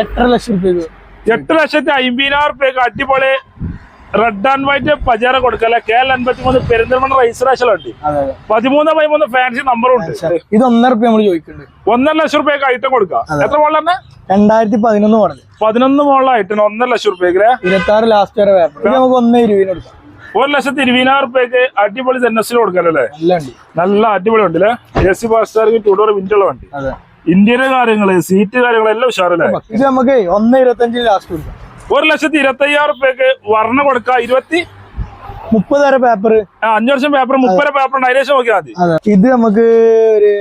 എട്ടര ലക്ഷം രൂപ എട്ട് ലക്ഷത്തി അമ്പതിനായിരം റുപ്യക്ക് അടിപൊളി റെഡ് ആൻഡ് വൈറ്റ് പജാറ കൊടുക്കല്ലേ? കെ എൽ അൻപത്തി മൂന്ന് പെരിന്തൽമണ്ണ രജിസ്ട്രേഷൻ അതെ പതിമൂന്ന് പതിമൂന്ന് ഫാൻസി നമ്പറും ഉണ്ട്. ഇത് ഒന്നര റുപ്യ നമ്മൾ ചോദിക്കുന്നുണ്ട് ഒന്നര ലക്ഷം റുപ്യക്ക് ഐറ്റം കൊടുക്കാം. എത്ര മോളിൽ തന്നെ രണ്ടായിരത്തി പതിനൊന്ന് മോഡൽ പതിനൊന്ന് മോളിൽ ഐറ്റം ഒന്നര ലക്ഷം റുപ്യക്ക് ഇരുപത്തി ആറ് ലാസ്റ്റ് വരെ നമുക്ക് ഒന്ന് ഇരുപതിന് കൊടുക്കാം. ഒരു ലക്ഷത്തി ഇരുപതിനായിരം റുപ്യക്ക് അടിപൊളി ജനസിൽ കൊടുക്കാനല്ലേ നല്ല അടിപൊളി ഉണ്ട് വണ്ടില്ലേ എ സി പാസ്റ്റാർക്ക് ടൂ ഡോർ വിൻഡുള്ള വണ്ടി. ഇന്ത്യയുടെ കാര്യങ്ങൾ സീറ്റ് കാര്യങ്ങളെല്ലാം ഉഷാറല്ലേ ഇത് നമുക്ക് ഒന്ന് ഇരുപത്തഞ്ചിന് ലാസ്റ്റ് കൊടുക്കാം. ഒരു ലക്ഷത്തി ഇരുപത്തി അയ്യായിരം റുപ്യക്ക് വർണ കൊടുക്കാം ഇരുപത്തി മുപ്പത് വരെ പേപ്പർ അഞ്ചു അഞ്ച് വർഷം പേപ്പർ മുപ്പത് പേപ്പർ ഉണ്ട്. അതിനേശം നോക്കിയാൽ മതി. ഇത് നമുക്ക് ഒരു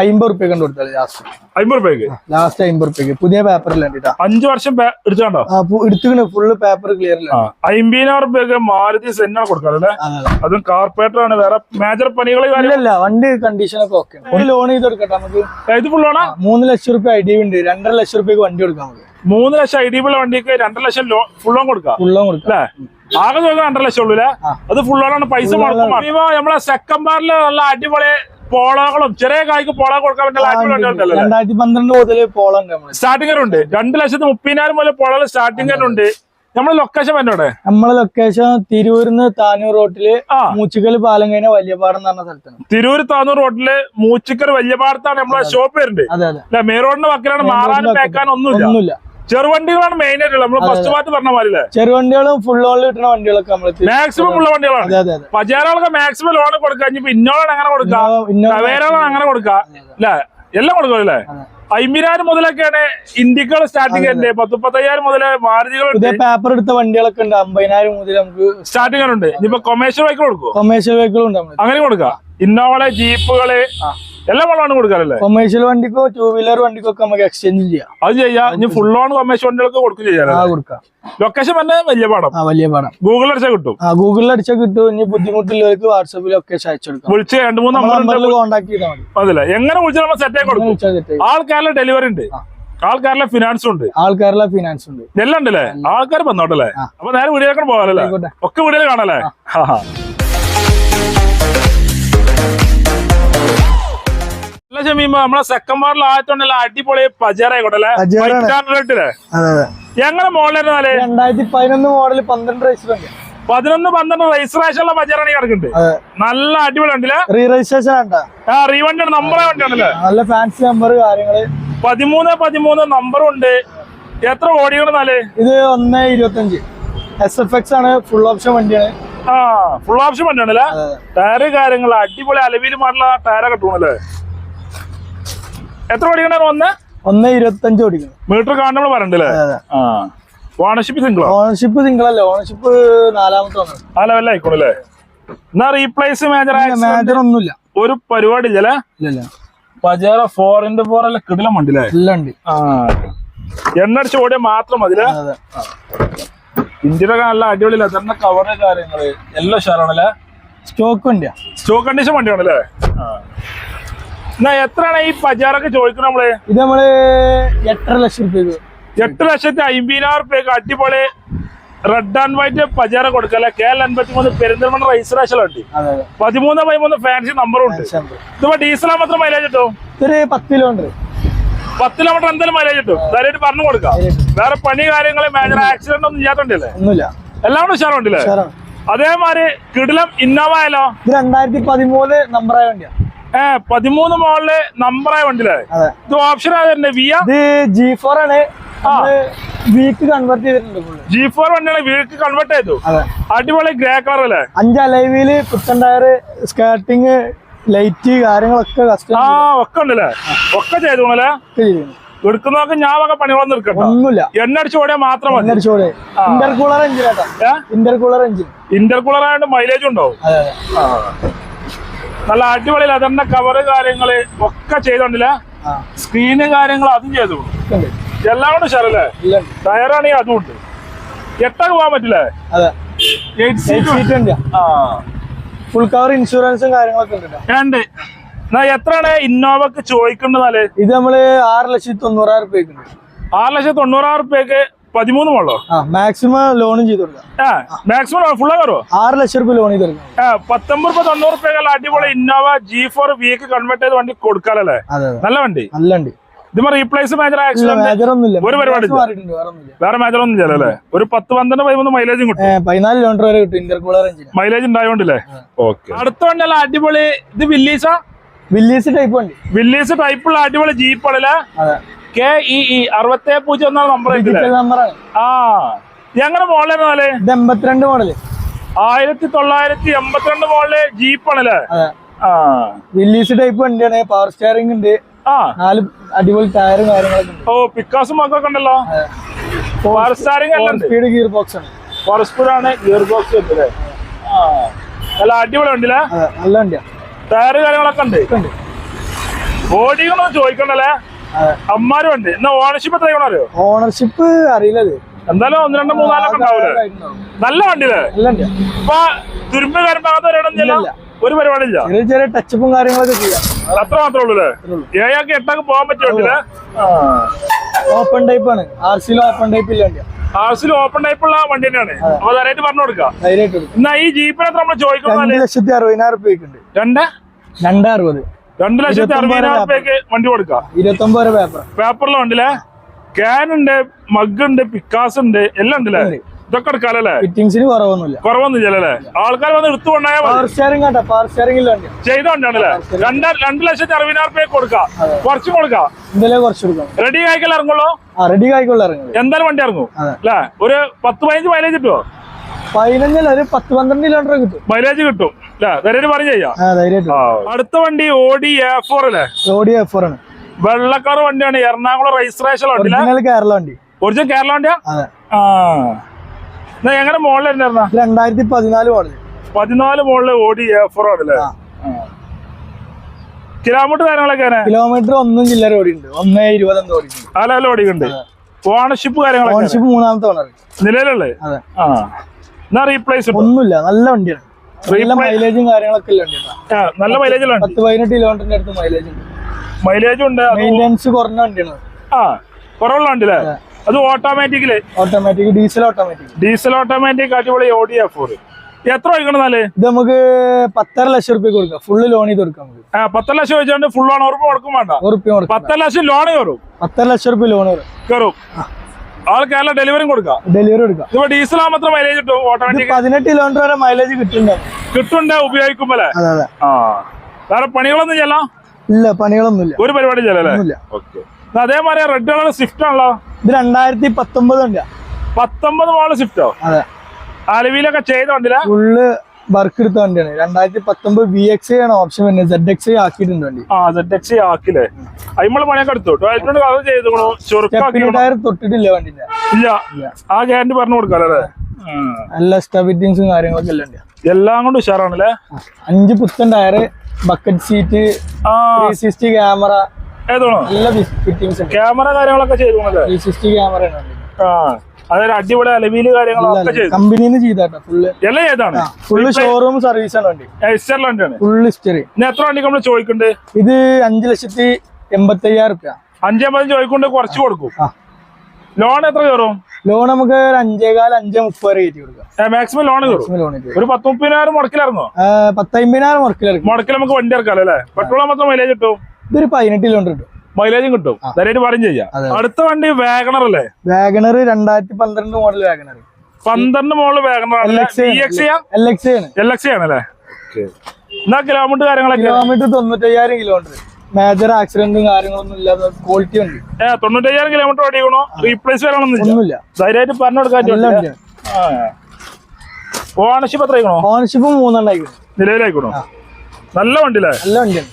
അമ്പത് റുപ്യ കണ്ടു കൊടുത്താൽ ലാസ്റ്റ് അമ്പത് റുപ്യക്ക്? ലാസ്റ്റ് അമ്പത് റുപ്യക്ക്. പുതിയ പേപ്പറിൽ വേണ്ടിട്ടാ അഞ്ച് വർഷം പേ- എടുത്തുകൊണ്ട് ഫുള്ള് പേപ്പർ ക്ലിയർ അമ്പതിനായിരം റുപ്യക്ക് മാരുതി സെന്നാ കൊടുക്കാറല്ലേ അതെ കാർപ്പറേറ്റർ ആണ്. വേറെ മേജർ പണികൾ ഇല്ലല്ല വണ്ടി കണ്ടീഷൻ ഒക്കെ ഓക്കെ ഒരു ലോൺ ചെയ്ത് കൊടുക്കട്ടെ നമുക്ക് ഇത് ഫുള്ളാണ് മൂന്ന് ലക്ഷം റുപ്യ ഐ ഡി ഉണ്ട്. രണ്ടര ലക്ഷം റുപ്യക്ക് വണ്ടി കൊടുക്കാം നമുക്ക്. മൂന്ന് ലക്ഷം ഐ ഡി ഉള്ള വണ്ടിക്ക് രണ്ടര ലക്ഷം ലോൺ ഫുൾ ലോൺ കൊടുക്കാം? ഫുള്ളും കൊടുക്കാം. അല്ലേ? ആകെ ചോദിക്കാൻ രണ്ടര ലക്ഷം ഉള്ളൂ അല്ലേ? അത് ഫുൾ ലോണാണ് പൈസ നമ്മളെ സെക്കൻഡ് പാറിൽ നല്ല അടിപൊളി പോളകളും ചെറിയ കായ്ക്ക് പോള കൊടുക്കാൻ പറ്റില്ല രണ്ടായിരത്തി പന്ത്രണ്ട് മുതൽ പോളുണ്ട് സ്റ്റാർട്ടിംഗ് ഉണ്ട് രണ്ട് ലക്ഷത്തി മുപ്പതിനായിരം മുതൽ പോളകൾ സ്റ്റാർട്ടിംഗ് ഉണ്ട്. നമ്മളെ ലൊക്കേഷൻ എന്നോടെ നമ്മളെ ലൊക്കേഷൻ തിരൂരിന്ന് താനൂർ റോട്ടിൽ മൂച്ചിക്കൽ പാലം കഴിഞ്ഞ വലിയപാടം എന്ന് പറഞ്ഞ സ്ഥലത്താണ്. തിരൂർ താനൂർ റോട്ടിൽ മൂച്ചിക്കൽ വലിയപാടത്താണ് നമ്മളെ ഷോപ്പ് വരുന്നത്. അതെ അതെ. അല്ലെ മെയിൻ റോഡിന്റെ വക്കിലാണ് മാറാനും പേക്കാനും ഒന്നുമില്ല ഒന്നുമില്ല. ചെറുവണ്ടികളാണ് മെയിൻ ആയിട്ടുള്ളത്. നമ്മൾ ഫസ്റ്റ് പാർട്ട് പറഞ്ഞ പോലെ ചെറുവണ്ടികളും ഫുൾ ലോണിൽ കിട്ടുന്ന വണ്ടികളൊക്കെ നമ്മൾ മാക്സിമം ഉള്ള വണ്ടികളാണ്. പജാറകൾക്ക് മാക്സിമം ലോൺ കൊടുക്കാം ഇനിയിപ്പോ ഇന്നോളാണ് അങ്ങനെ കൊടുക്കാം ടവേരകളാണ് അങ്ങനെ കൊടുക്കാം അല്ലെ? എല്ലാം കൊടുക്കും അല്ലേ? അതെ. അമ്പതിനായിരം മുതലൊക്കെയാണ് ഇന്ത്യകൾ സ്റ്റാർട്ടിംഗ് അല്ലേ? പത്ത് മുപ്പത്തയ്യായിരം മുതൽ മാരുതികളുണ്ട്. പേപ്പർ എടുത്ത വണ്ടികളൊക്കെ ഉണ്ട്. അമ്പതിനായിരം മുതൽ നമുക്ക് സ്റ്റാർട്ടിംഗ് ഉണ്ട് ഇനിയിപ്പോ കൊമേഴ്ഷ്യൽ വെഹിക്കിൾ കൊടുക്കും കൊമേഴ്ഷ്യൽ വെഹിക്കിൾ ഉണ്ട് അങ്ങനെ കൊടുക്കാം. ഇന്നോവളെ ജീപ്പുകൾ എല്ലാം വെള്ളമാണ് കൊടുക്കാറല്ലേ? കൊമേഴ്ഷ്യൽ വണ്ടിക്കോ ടൂ വീലർ വണ്ടിക്കോ ഒക്കെ നമുക്ക് എക്സ്ചേഞ്ച് ചെയ്യാം. അത് ചെയ്യാം. ഇനി ഫുൾ ഓൺ കൊമേഴ്ഷ്യൽ വണ്ടികൾക്ക് കൊടുക്കും ചെയ്യാം കൊടുക്കാം. ലൊക്കേഷൻ തന്നെ വലിയ പാടം. ആ വലിയ പാടം. ഗൂഗിൾ അടിച്ചാൽ കിട്ടും. ആ ഗൂഗിളിൽ അടിച്ചാൽ കിട്ടും. ഇനി ബുദ്ധിമുട്ടുള്ളവർക്ക് വാട്സാപ്പിൽ ലൊക്കേഷൻ അയച്ചു കൊടുക്കാം. വിളിച്ച് രണ്ട് മൂന്ന് നമ്പറിൽ കോൺടാക്ട് ചെയ്താൽ മതി. അതല്ല. എങ്ങനെ വിളിച്ചാൽ നമ്മൾ സെറ്റ് ആയി കൊടുക്കും. ആൾക്കാരുടെ ഡെലിവറി ഉണ്ട്. ആൾക്കാരിലെ ഫിനാൻസ് ഉണ്ട്. ആൾക്കാരിലെ ഫിനാൻസ് ഉണ്ട്. എല്ലാം ഉണ്ടല്ലേ ആൾക്കാർ വന്നോട്ടല്ലേ. അപ്പൊ നേരെ വീഡിയോക്കെ പോകാനല്ലേ. ഒക്കെ വീഡിയോ കാണാല്ലേ അല്ല ഷമീമ നമ്മളെ സെക്കൻഡ് വാർഡിൽ ആയിട്ടുണ്ടല്ലോ അടിപൊളി പജാറായിക്കോട്ടല്ലേ എങ്ങനെ മോളിലായിരുന്നാലേ രണ്ടായിരത്തി പതിനൊന്ന് മോഡൽ പന്ത്രണ്ട് റേസ് ഉണ്ട്. പതിനൊന്ന് പന്ത്രണ്ട് രജിസ്ട്രേഷൻ ഉള്ള പജാറാണ് കിടക്കുന്നത് കിടക്കുന്നുണ്ട് നല്ല അടിപൊളി ഉണ്ടല്ലേ റീ രജിസ്ട്രേഷൻ നമ്പറേ വണ്ടിയാണല്ലേ നല്ല ഫാൻസി നമ്പർ കാര്യങ്ങൾ. പതിമൂന്ന് പതിമൂന്ന് നമ്പറും ഉണ്ട്. എത്ര ഓടിക്കണെന്നാൽ ഇത് ഒന്ന് ഇരുപത്തഞ്ച്. എസ് എഫ് എക്സ് ആണ് ഫുൾ ഓപ്ഷൻ വണ്ടിയാണ്. ആ ഫുൾ ഓപ്ഷൻ വണ്ടിയാണല്ലേ ടയർ ടയറ് കാര്യങ്ങൾ അടിപൊളി അലവിയിൽ മാറുള്ള ടയറൊക്കെ കിട്ടണല്ലേ എത്ര ഓടിക്കണ? ഒന്ന്? ഒന്ന് ഇരുപത്തഞ്ച് ഓടിക്കുന്നു മീറ്റർ കാണുമ്പോൾ അതെ ആ. ഓണർഷിപ്പ് സിംഗിൾ ഓണർഷിപ്പ് സിംഗിൾ അല്ലേ. ഓണർഷിപ്പ് നാലാമത്തെ നാലാമല്ലേ ആ ലെവലായിക്കോളല്ലേ എന്നാ റീപ്ലേസ് മേജർ മേജർ ഒന്നുമില്ല. ഒരു പരിപാടി ഇല്ലല്ലേ പജേറ ഫോർ ഇന്റു ഫോർ അല്ല കിടിലം വണ്ടില്ലേ എല്ലാം ആ. എണ്ണടിച്ച് ഓടിയാൽ മാത്രം മതി ഇന്ത്യയുടെ നല്ല അടിപൊളി ലെതറിന്റെ കവറ് കാര്യങ്ങൾ? എല്ലാം ഉഷാറാണല്ലേ സ്റ്റോക്ക് വണ്ടിയാ. സ്റ്റോക്ക് കണ്ടീഷൻ വണ്ടിയാണല്ലേ? എന്നാ എത്രയാണ് ഈ പജാറൊക്കെ ചോദിക്കുന്നത് നമ്മൾ? ഇത് നമ്മൾ എട്ടര ലക്ഷം റുപ്യക്ക് എട്ട് ലക്ഷത്തി അമ്പതിനായിരം റുപ്യക്ക് അടിപൊളി റെഡ് ആൻഡ് വൈറ്റ് പജാറ കൊടുക്കല്ലേ കെ എൽ അൻപത്തി മൂന്ന് പെരിന്തൽമണ്ണ രജിസ്ട്രേഷൻ അതെ പതിമൂന്ന് പതിമൂന്ന് ഫാൻസി നമ്പറും ഉണ്ട്. Fancy number. ഇതിപ്പോ ഡീസൽ മാത്രം മൈലേജ് കിട്ടും? ഇതൊരു പത്ത് കിലോമീറ്റർ പത്ത് കിലോമീറ്റർ എന്തായാലും മൈലേജ് കിട്ടും. ധൈര്യമായിട്ട് പറഞ്ഞു കൊടുക്കാം. വേറെ പണി കാര്യങ്ങൾ മേജർ ആക്സിഡന്റ് ഒന്നും ഒന്നുമില്ല. എല്ലാം കൂടെ ഉഷാറുണ്ടല്ലേ? ഉഷാറാണ്. അതേമാതിരി കിടിലം ഇന്നോവ ആയാലോ? ഇത് രണ്ടായിരത്തി പതിമൂന്ന് നമ്പറായ വണ്ടിയാ. ഏ പതിമൂന്ന് മോളിൽ നമ്പറായ ആയ അതെ. ഇത് ഓപ്ഷൻ ആയതന്നെ വിയ ഇത് ജി ഫോർ ആണ്. വീക്ക് കൺവേർട്ട് ചെയ്തിട്ടുണ്ട് ഫുള്ള് ജി ഫോർ വണ്ടിയാണ് വീക്ക് കൺവേർട്ട് ചെയ്തു. അടിപൊളി ഗ്രേ കളർ അല്ലേ? അഞ്ച് അലൈവിൽ പുത്തൻ ടയർ സ്കേർട്ടിങ് ലൈറ്റ് കാര്യങ്ങളൊക്കെ ആ ഒക്കെ ഉണ്ടല്ലേ? ഒക്കെ ചെയ്തു എടുക്കുന്നതൊക്കെ ഞാൻ വക പണികളൊന്നും എടുക്കട്ടോ ഒന്നുമില്ല. എണ്ണ അടിച്ച് ഓടിയാൽ മാത്രം മതി. ഒന്നടിച്ചോടെ ഇന്റർ കൂളർ എഞ്ചിൻ കേട്ടോ ഇന്റർ കൂളർ എഞ്ചിൻ ഇന്റർകൂളർ ആയതുകൊണ്ട് മൈലേജ് ഉണ്ടാവും. നല്ല അടിപൊളി ലെതറിന്റെ കവറ് കാര്യങ്ങൾ ഒക്കെ ചെയ്തോണ്ടില്ല. സ്ക്രീന് കാര്യങ്ങൾ അതും ചെയ്തു എല്ലാം കൊണ്ട് ഉഷാറല്ലേ. ടയറാണെങ്കിൽ അതും ഉണ്ട്. എട്ടൊക്കെ പോകാൻ പറ്റില്ലേ? ഫുൾ കവർ ഇൻഷുറൻസും കാര്യങ്ങളൊക്കെ ഉണ്ട് എത്രയാണ് ഇന്നോവക്ക് ചോദിക്കേണ്ടതാൽ ഇത് നമ്മൾ ആറ് ലക്ഷത്തി തൊണ്ണൂറായിരം രൂപയ്ക്ക് ആറ് ലക്ഷത്തി തൊണ്ണൂറായിരം റുപ്യക്ക് പതിമൂന്ന് മോളോ? ആ മാക്സിമം ലോണും ചെയ്ത് കൊടുക്കാം ആ മാക്സിമം ഫുള്ള് കയറോ ആറ് ലക്ഷം റുപ്യ ലോൺ ചെയ്ത് പത്തൊമ്പത് രൂപ തൊണ്ണൂറ് റുപ്യക്കുള്ള അടിപൊളി Innova G four week convert ചെയ്ത് വണ്ടി കൊടുക്കാലല്ലേ? നല്ല വണ്ടി? നല്ല വണ്ടി. ഇതുമ്പോ റീപ്ലേസ് മേജർ ആക്സിഡന്റ് മേജർ ഒന്നുമില്ല. ഒരു പരിപാടി വേറെ മേജർ ഒന്നും ഇല്ല അല്ലേ? ഒരു പത്ത് പന്ത്രണ്ട് പതിമൂന്ന് മൈലേജും കിട്ടും. പതിനാല് കിലോമീറ്റർ വരെ കിട്ടും ഇന്റർകൂളർ മൈലേജ് ഉണ്ടായോണ്ടല്ലേ? ഓക്കെ അടുത്ത വണ്ടിയല്ല അടിപൊളി. ഇത് വില്ലീസാ വില്ലീസ് ടൈപ്പ് വണ്ടി. വില്ലീസ് ടൈപ്പുള്ള അടിപൊളി ജീപ്പാണല്ലേ കെ ഇ ഇ അറുപത്തി പൂജ്യം എന്നാണ് നമ്പർ ആ. ഞങ്ങളുടെ മോളിലായിരുന്നാലേ ഇത് എൺപത്തിരണ്ട് മോഡൽ ആയിരത്തി തൊള്ളായിരത്തി എൺപത്തിരണ്ട് മോളിൽ ജീപ്പാണല്ലേ ആ. വില്ലീസ് ടൈപ്പ് വണ്ടിയാണ്. പവർ സ്റ്റിയറിംഗ് ഉണ്ട്. ആ. നാല് അടിപൊളി ടയറും കാര്യങ്ങളൊക്കെ ഓ പിക്കാസും ഒക്കെ ഉണ്ടല്ലോ? Power steering speed gear box ആണ്. പവർ സ്പീഡ് ആണ് ഗിയർ ബോക്സ് ഉണ്ട് ആ. നല്ല അടിപൊളി ഉണ്ടല്ലേ നല്ല വണ്ടിയാ. ടയറ് കാര്യങ്ങളൊക്കെ ഉണ്ട്. ബോഡികളൊന്നും ചോദിക്കണ്ടല്ലേ അമ്മാരും ഉണ്ട് എന്നാ ഓണർഷിപ്പ് എത്ര അറിയോ ഓണർഷിപ്പ് അറിയില്ല എന്തായാലും ഒന്ന് രണ്ട് മൂന്നാലൊക്കെ ഉണ്ടാവില്ലേ നല്ല വണ്ടിയില്ലേ? വണ്ടിയാ ഇപ്പൊ തുരുമ്പ് കാര്യങ്ങൾ അങ്ങനത്തെ. ഒരു പരിപാടി ഇല്ല ചെറിയ ചെറിയ ടച്ചപ്പും കാര്യങ്ങളൊക്കെ ചെയ്യാം. അത്ര മാത്രമേ ഉള്ളൂ അല്ലേ? ഏഴാക്കി എട്ടാക്ക് പോകാൻ പറ്റുമല്ലേ ഓപ്പൺ ടൈപ്പ് ആണ്. ആർ സിയിൽ ഓപ്പൺ ടൈപ്പ് ഇല്ല വണ്ടിയാ. ആർസിൽ ഓപ്പൺ ടൈപ്പ് ഉള്ള വണ്ടി തന്നെയാണ്. അപ്പൊ ധൈര്യമായിട്ട് പറഞ്ഞു കൊടുക്കാം. എന്നാ ഈ ജീപ്പിന് എത്ര നമ്മൾ ചോദിക്കുന്നത് രണ്ട് ലക്ഷത്തി അറുപതിനായിരം റുപ്യക്ക് രണ്ട്? രണ്ട് അറുപത്. രണ്ട് ലക്ഷത്തി അറുപതിനായിരം റുപ്യക്ക് വണ്ടി കൊടുക്കാം. ഇരുപത്തൊമ്പത് പേപ്പർ പേപ്പറിലെ ഉണ്ടല്ലേ ക്യാൻ ഉണ്ട് മഗ് ഉണ്ട് പിക്കാസ് ഉണ്ട് എല്ലാം ഉണ്ടല്ലേ ഉണ്ട്. ഇതൊക്കെ എടുക്കാലല്ലേ ഫിറ്റിങ്സിന് കുറവൊന്നുമില്ല. കുറവൊന്നുമില്ലല്ലേ ആൾക്കാർ വന്ന് എടുത്തു കൊണ്ടായാൽ ചെയ്തോണ്ടാണല്ലേ രണ്ട് രണ്ട് ലക്ഷത്തി അറുപതിനായിരം രൂപ കൊടുക്കാം. കുറച്ചും കൊടുക്കാം. ഇതിലെ കുറച്ച് കൊടുക്കാം. റെഡി ആയിക്കല്ലേ ഇറങ്ങുള്ളൂ? റെഡി ആയിക്കോളൂ എന്തായാലും വണ്ടി ഇറങ്ങും. അല്ലേ ഒരു പത്ത് പതിനഞ്ച് മൈലേജ് കിട്ടുമോ പതിനഞ്ചല്ല ഒരു പത്ത് പന്ത്രണ്ട് കിലോമീറ്റർ കിട്ടും. മൈലേജ് കിട്ടും. അല്ലേ അടുത്ത വണ്ടി ഓടി എ ഫോർ അല്ലേ? ഓടി എഫ് ഫോർ ആണ്. വെള്ളക്കാർ വണ്ടിയാണ്. എറണാകുളം രജിസ്ട്രേഷൻ കേരള വണ്ടി. ഒറിജിനൽ കേരള വണ്ടിയാ? ആ. എങ്ങനെ മോളിലായിരുന്ന ഇത് രണ്ടായിരത്തി പതിനാല് മോഡൽ. പതിനാല് മോളിൽ ഓടി എ ഫോർ ആണല്ലേ. കിലോമീറ്റർ കാര്യങ്ങളൊക്കെ കിലോമീറ്റർ ഒന്നും ചില്ലറ ഓടിയുണ്ട് ഒന്നേ ഇരുപത് എന്തോ ഓടിയിട്ടുണ്ട്. ആലല്ല ഓടിക്കുന്നുണ്ട് ഓണർഷിപ്പ് കാര്യങ്ങളൊക്കെ ഓണർഷിപ്പ് മൂന്നാമത്തെ ഓണർ നിലവിലുള്ളേ ആ. എന്നാ റീപ്ലേസ് ഒന്നുമില്ല. നല്ല വണ്ടിയാണ്. നല്ല മൈലേജും കാര്യങ്ങളൊക്കെ നല്ല മൈലേജിലാണ് പത്ത് പതിനെട്ട് കിലോമീറ്ററിന്റെ അടുത്ത് മൈലേജ് ഉണ്ട്. മൈലേജും ഉണ്ട് മെയിന്റെനൻസ് കുറഞ്ഞ വണ്ടിയാണ്. ആ കുറവുള്ള വണ്ടിയില്ലേ? അത് ഓട്ടോമാറ്റിക്കിൽ automatic diesel automatic diesel automatic അടിപൊളി ഓടി എ ഫോർ എത്ര വയ്ക്കണം എന്നാൽ? ഇത് നമുക്ക് പത്തര ലക്ഷം റുപ്യ കൊടുക്കാം. ഫുള്ള് ലോൺ ചെയ്ത് കൊടുക്കാം നമുക്ക്. ആ പത്ത് ലക്ഷം വെച്ചുകൊണ്ട് ഫുൾ ആണ് ഉറപ്പ് കൊടുക്കും വേണ്ട. ഉറപ്പ് പത്തര ലക്ഷം ലോൺ കയറും പത്തര ലക്ഷം റുപ്യ ലോൺ കയറും കയറും ആൾ കേരള ഡെലിവറിയും കൊടുക്കാം? ഡെലിവറി കൊടുക്കാം. ഇപ്പൊ ഡീസൽ മാത്രം മൈലേജ് കിട്ടും? ഓട്ടോമാറ്റിക് പതിനെട്ട് കിലോമീറ്റർ വരെ മൈലേജ് കിട്ടുന്നുണ്ട്. കിട്ടുന്നുണ്ട് അതെ ആ. വേറെ പണികളൊന്നും ചെയ്യല്ല ഇല്ല പണികളൊന്നുമില്ല ഒരു പരിപാടി ചെയ്യലല്ലേ ഓക്കെ അതേമാതിരി റെഡ് കളർ സ്വിഫ്റ്റ് ആണല്ലോ? ഇത് രണ്ടായിരത്തി പത്തൊമ്പത് ഉണ്ട് പത്തൊമ്പത് മോൾ സ്വിഫ്റ്റോ അതെ അലവിയിലൊക്കെ ചെയ്ത വണ്ടില്ല ഫുള്ള് വർക്ക് എടുത്ത വണ്ടിയാണ്. രണ്ടായിരത്തി പത്തൊമ്പത് വി എക്സ് ആണ് ഓപ്ഷൻ വരുന്നത്. സെഡ് എക്സ് ആക്കിയിട്ടുണ്ട് വണ്ടി. ആ സെഡ് എക്സ് ആക്കില്ലേ അയിമൾ പണിയൊക്കെ എടുത്തു? ടോയ്ലറ്റിനോട് കളർ ചെയ്തോ ചുരുക്കാക്കി സ്റ്റെപ്പിന് ടയർ തൊട്ടിട്ടില്ല വണ്ടിന്റെ. ഇല്ല. ആ ഗ്യാരണ്ടി പറഞ്ഞു കൊടുക്കാല്ലേ നല്ല സ്റ്റബിറ്റിങ്സും കാര്യങ്ങളൊക്കെ എല്ലാം ഉണ്ട് എല്ലാം കൊണ്ട് ഉഷാറാണല്ലേ? അഞ്ച് പുത്തൻ tyre bucket seat three sixty camera ഏതാണോ? നല്ല ഫിറ്റിങ്സ് ക്യാമറ കാര്യങ്ങളൊക്കെ ചെയ്തു ത്രീ സിക്സ്റ്റി ക്യാമറ ആണ് ആ. അതൊരു അടിപൊളി അലവിയിൽ കാര്യങ്ങളൊക്കെ ചെയ്തു. കമ്പനിന്ന് ചെയ്താട്ടോ. ഫുള്ള് എല്ലാം ഏതാണ്? ഫുള്ള് ഷോറൂം സർവീസ് ആണ് വണ്ടി. എസ്റ്റർലാൻഡാണ് ഫുള്ള് ഹിസ്റ്ററി എത്ര വണ്ടി നമ്മൾ ചോദിക്കുന്നുണ്ട് ഇത് അഞ്ചു ലക്ഷത്തി എൺപത്തി അയ്യായിരം റുപ്യ അഞ്ചമ്പത് ചോദിക്കൊണ്ട് കുറച്ച് കൊടുക്കും. ലോൺ എത്ര കയറും? ലോൺ നമുക്ക് ഒരു അഞ്ചേകാൽ അഞ്ചേ മുപ്പത് കയറ്റി കൊടുക്കാം. മാക്സിമം ലോൺ കയറും. ലോൺ ഒരു പത്ത് മുപ്പതിനായിരം മുടക്കിലിറങ്ങോ പത്തമ്പതിനായിരം മുടക്കിലിറങ്ങും മുടക്കിൽ നമുക്ക് വണ്ടി ഇറക്കാം അല്ലേ? പെട്രോൾ മാത്രം മൈലേജ് കിട്ടും. ഇതൊരു പതിനെട്ട് കിലോമീറ്റർ കിട്ടും. മൈലേജും കിട്ടും. ധൈര്യമായിട്ട് പറയും ചെയ്യാം. അടുത്ത വണ്ടി വാഗണർ അല്ലേ? വാഗണർ രണ്ടായിരത്തി പന്ത്രണ്ട് മോഡൽ വാഗണർ പന്ത്രണ്ട് മോഡൽ വാഗണർ എൽ എക്സ് ആണല്ലേ? എന്നാ കിലോമീറ്റർ കാര്യങ്ങളൊക്കെ? കിലോമീറ്റർ തൊണ്ണൂറ്റയ്യായിരം കിലോമീറ്റർ മേജർ ആക്സിഡന്റും കാര്യങ്ങളൊന്നും ഇല്ലാതെ ക്വാളിറ്റി ഉണ്ട്. ഏ തൊണ്ണൂറ്റയ്യായിരം കിലോമീറ്റർ ഓടിക്കണോ? റീപ്ലേസ് വരണമെന്നില്ല. ധൈര്യമായിട്ട് പറഞ്ഞു കൊടുക്കാൻ ഓണർഷിപ്പ് എത്ര ഓണർഷിപ്പ് മൂന്നെണ്ണം നിലവിലായിക്കോണോ നല്ല വണ്ടിയില്ലേ? നല്ല വണ്ടിയാണ്.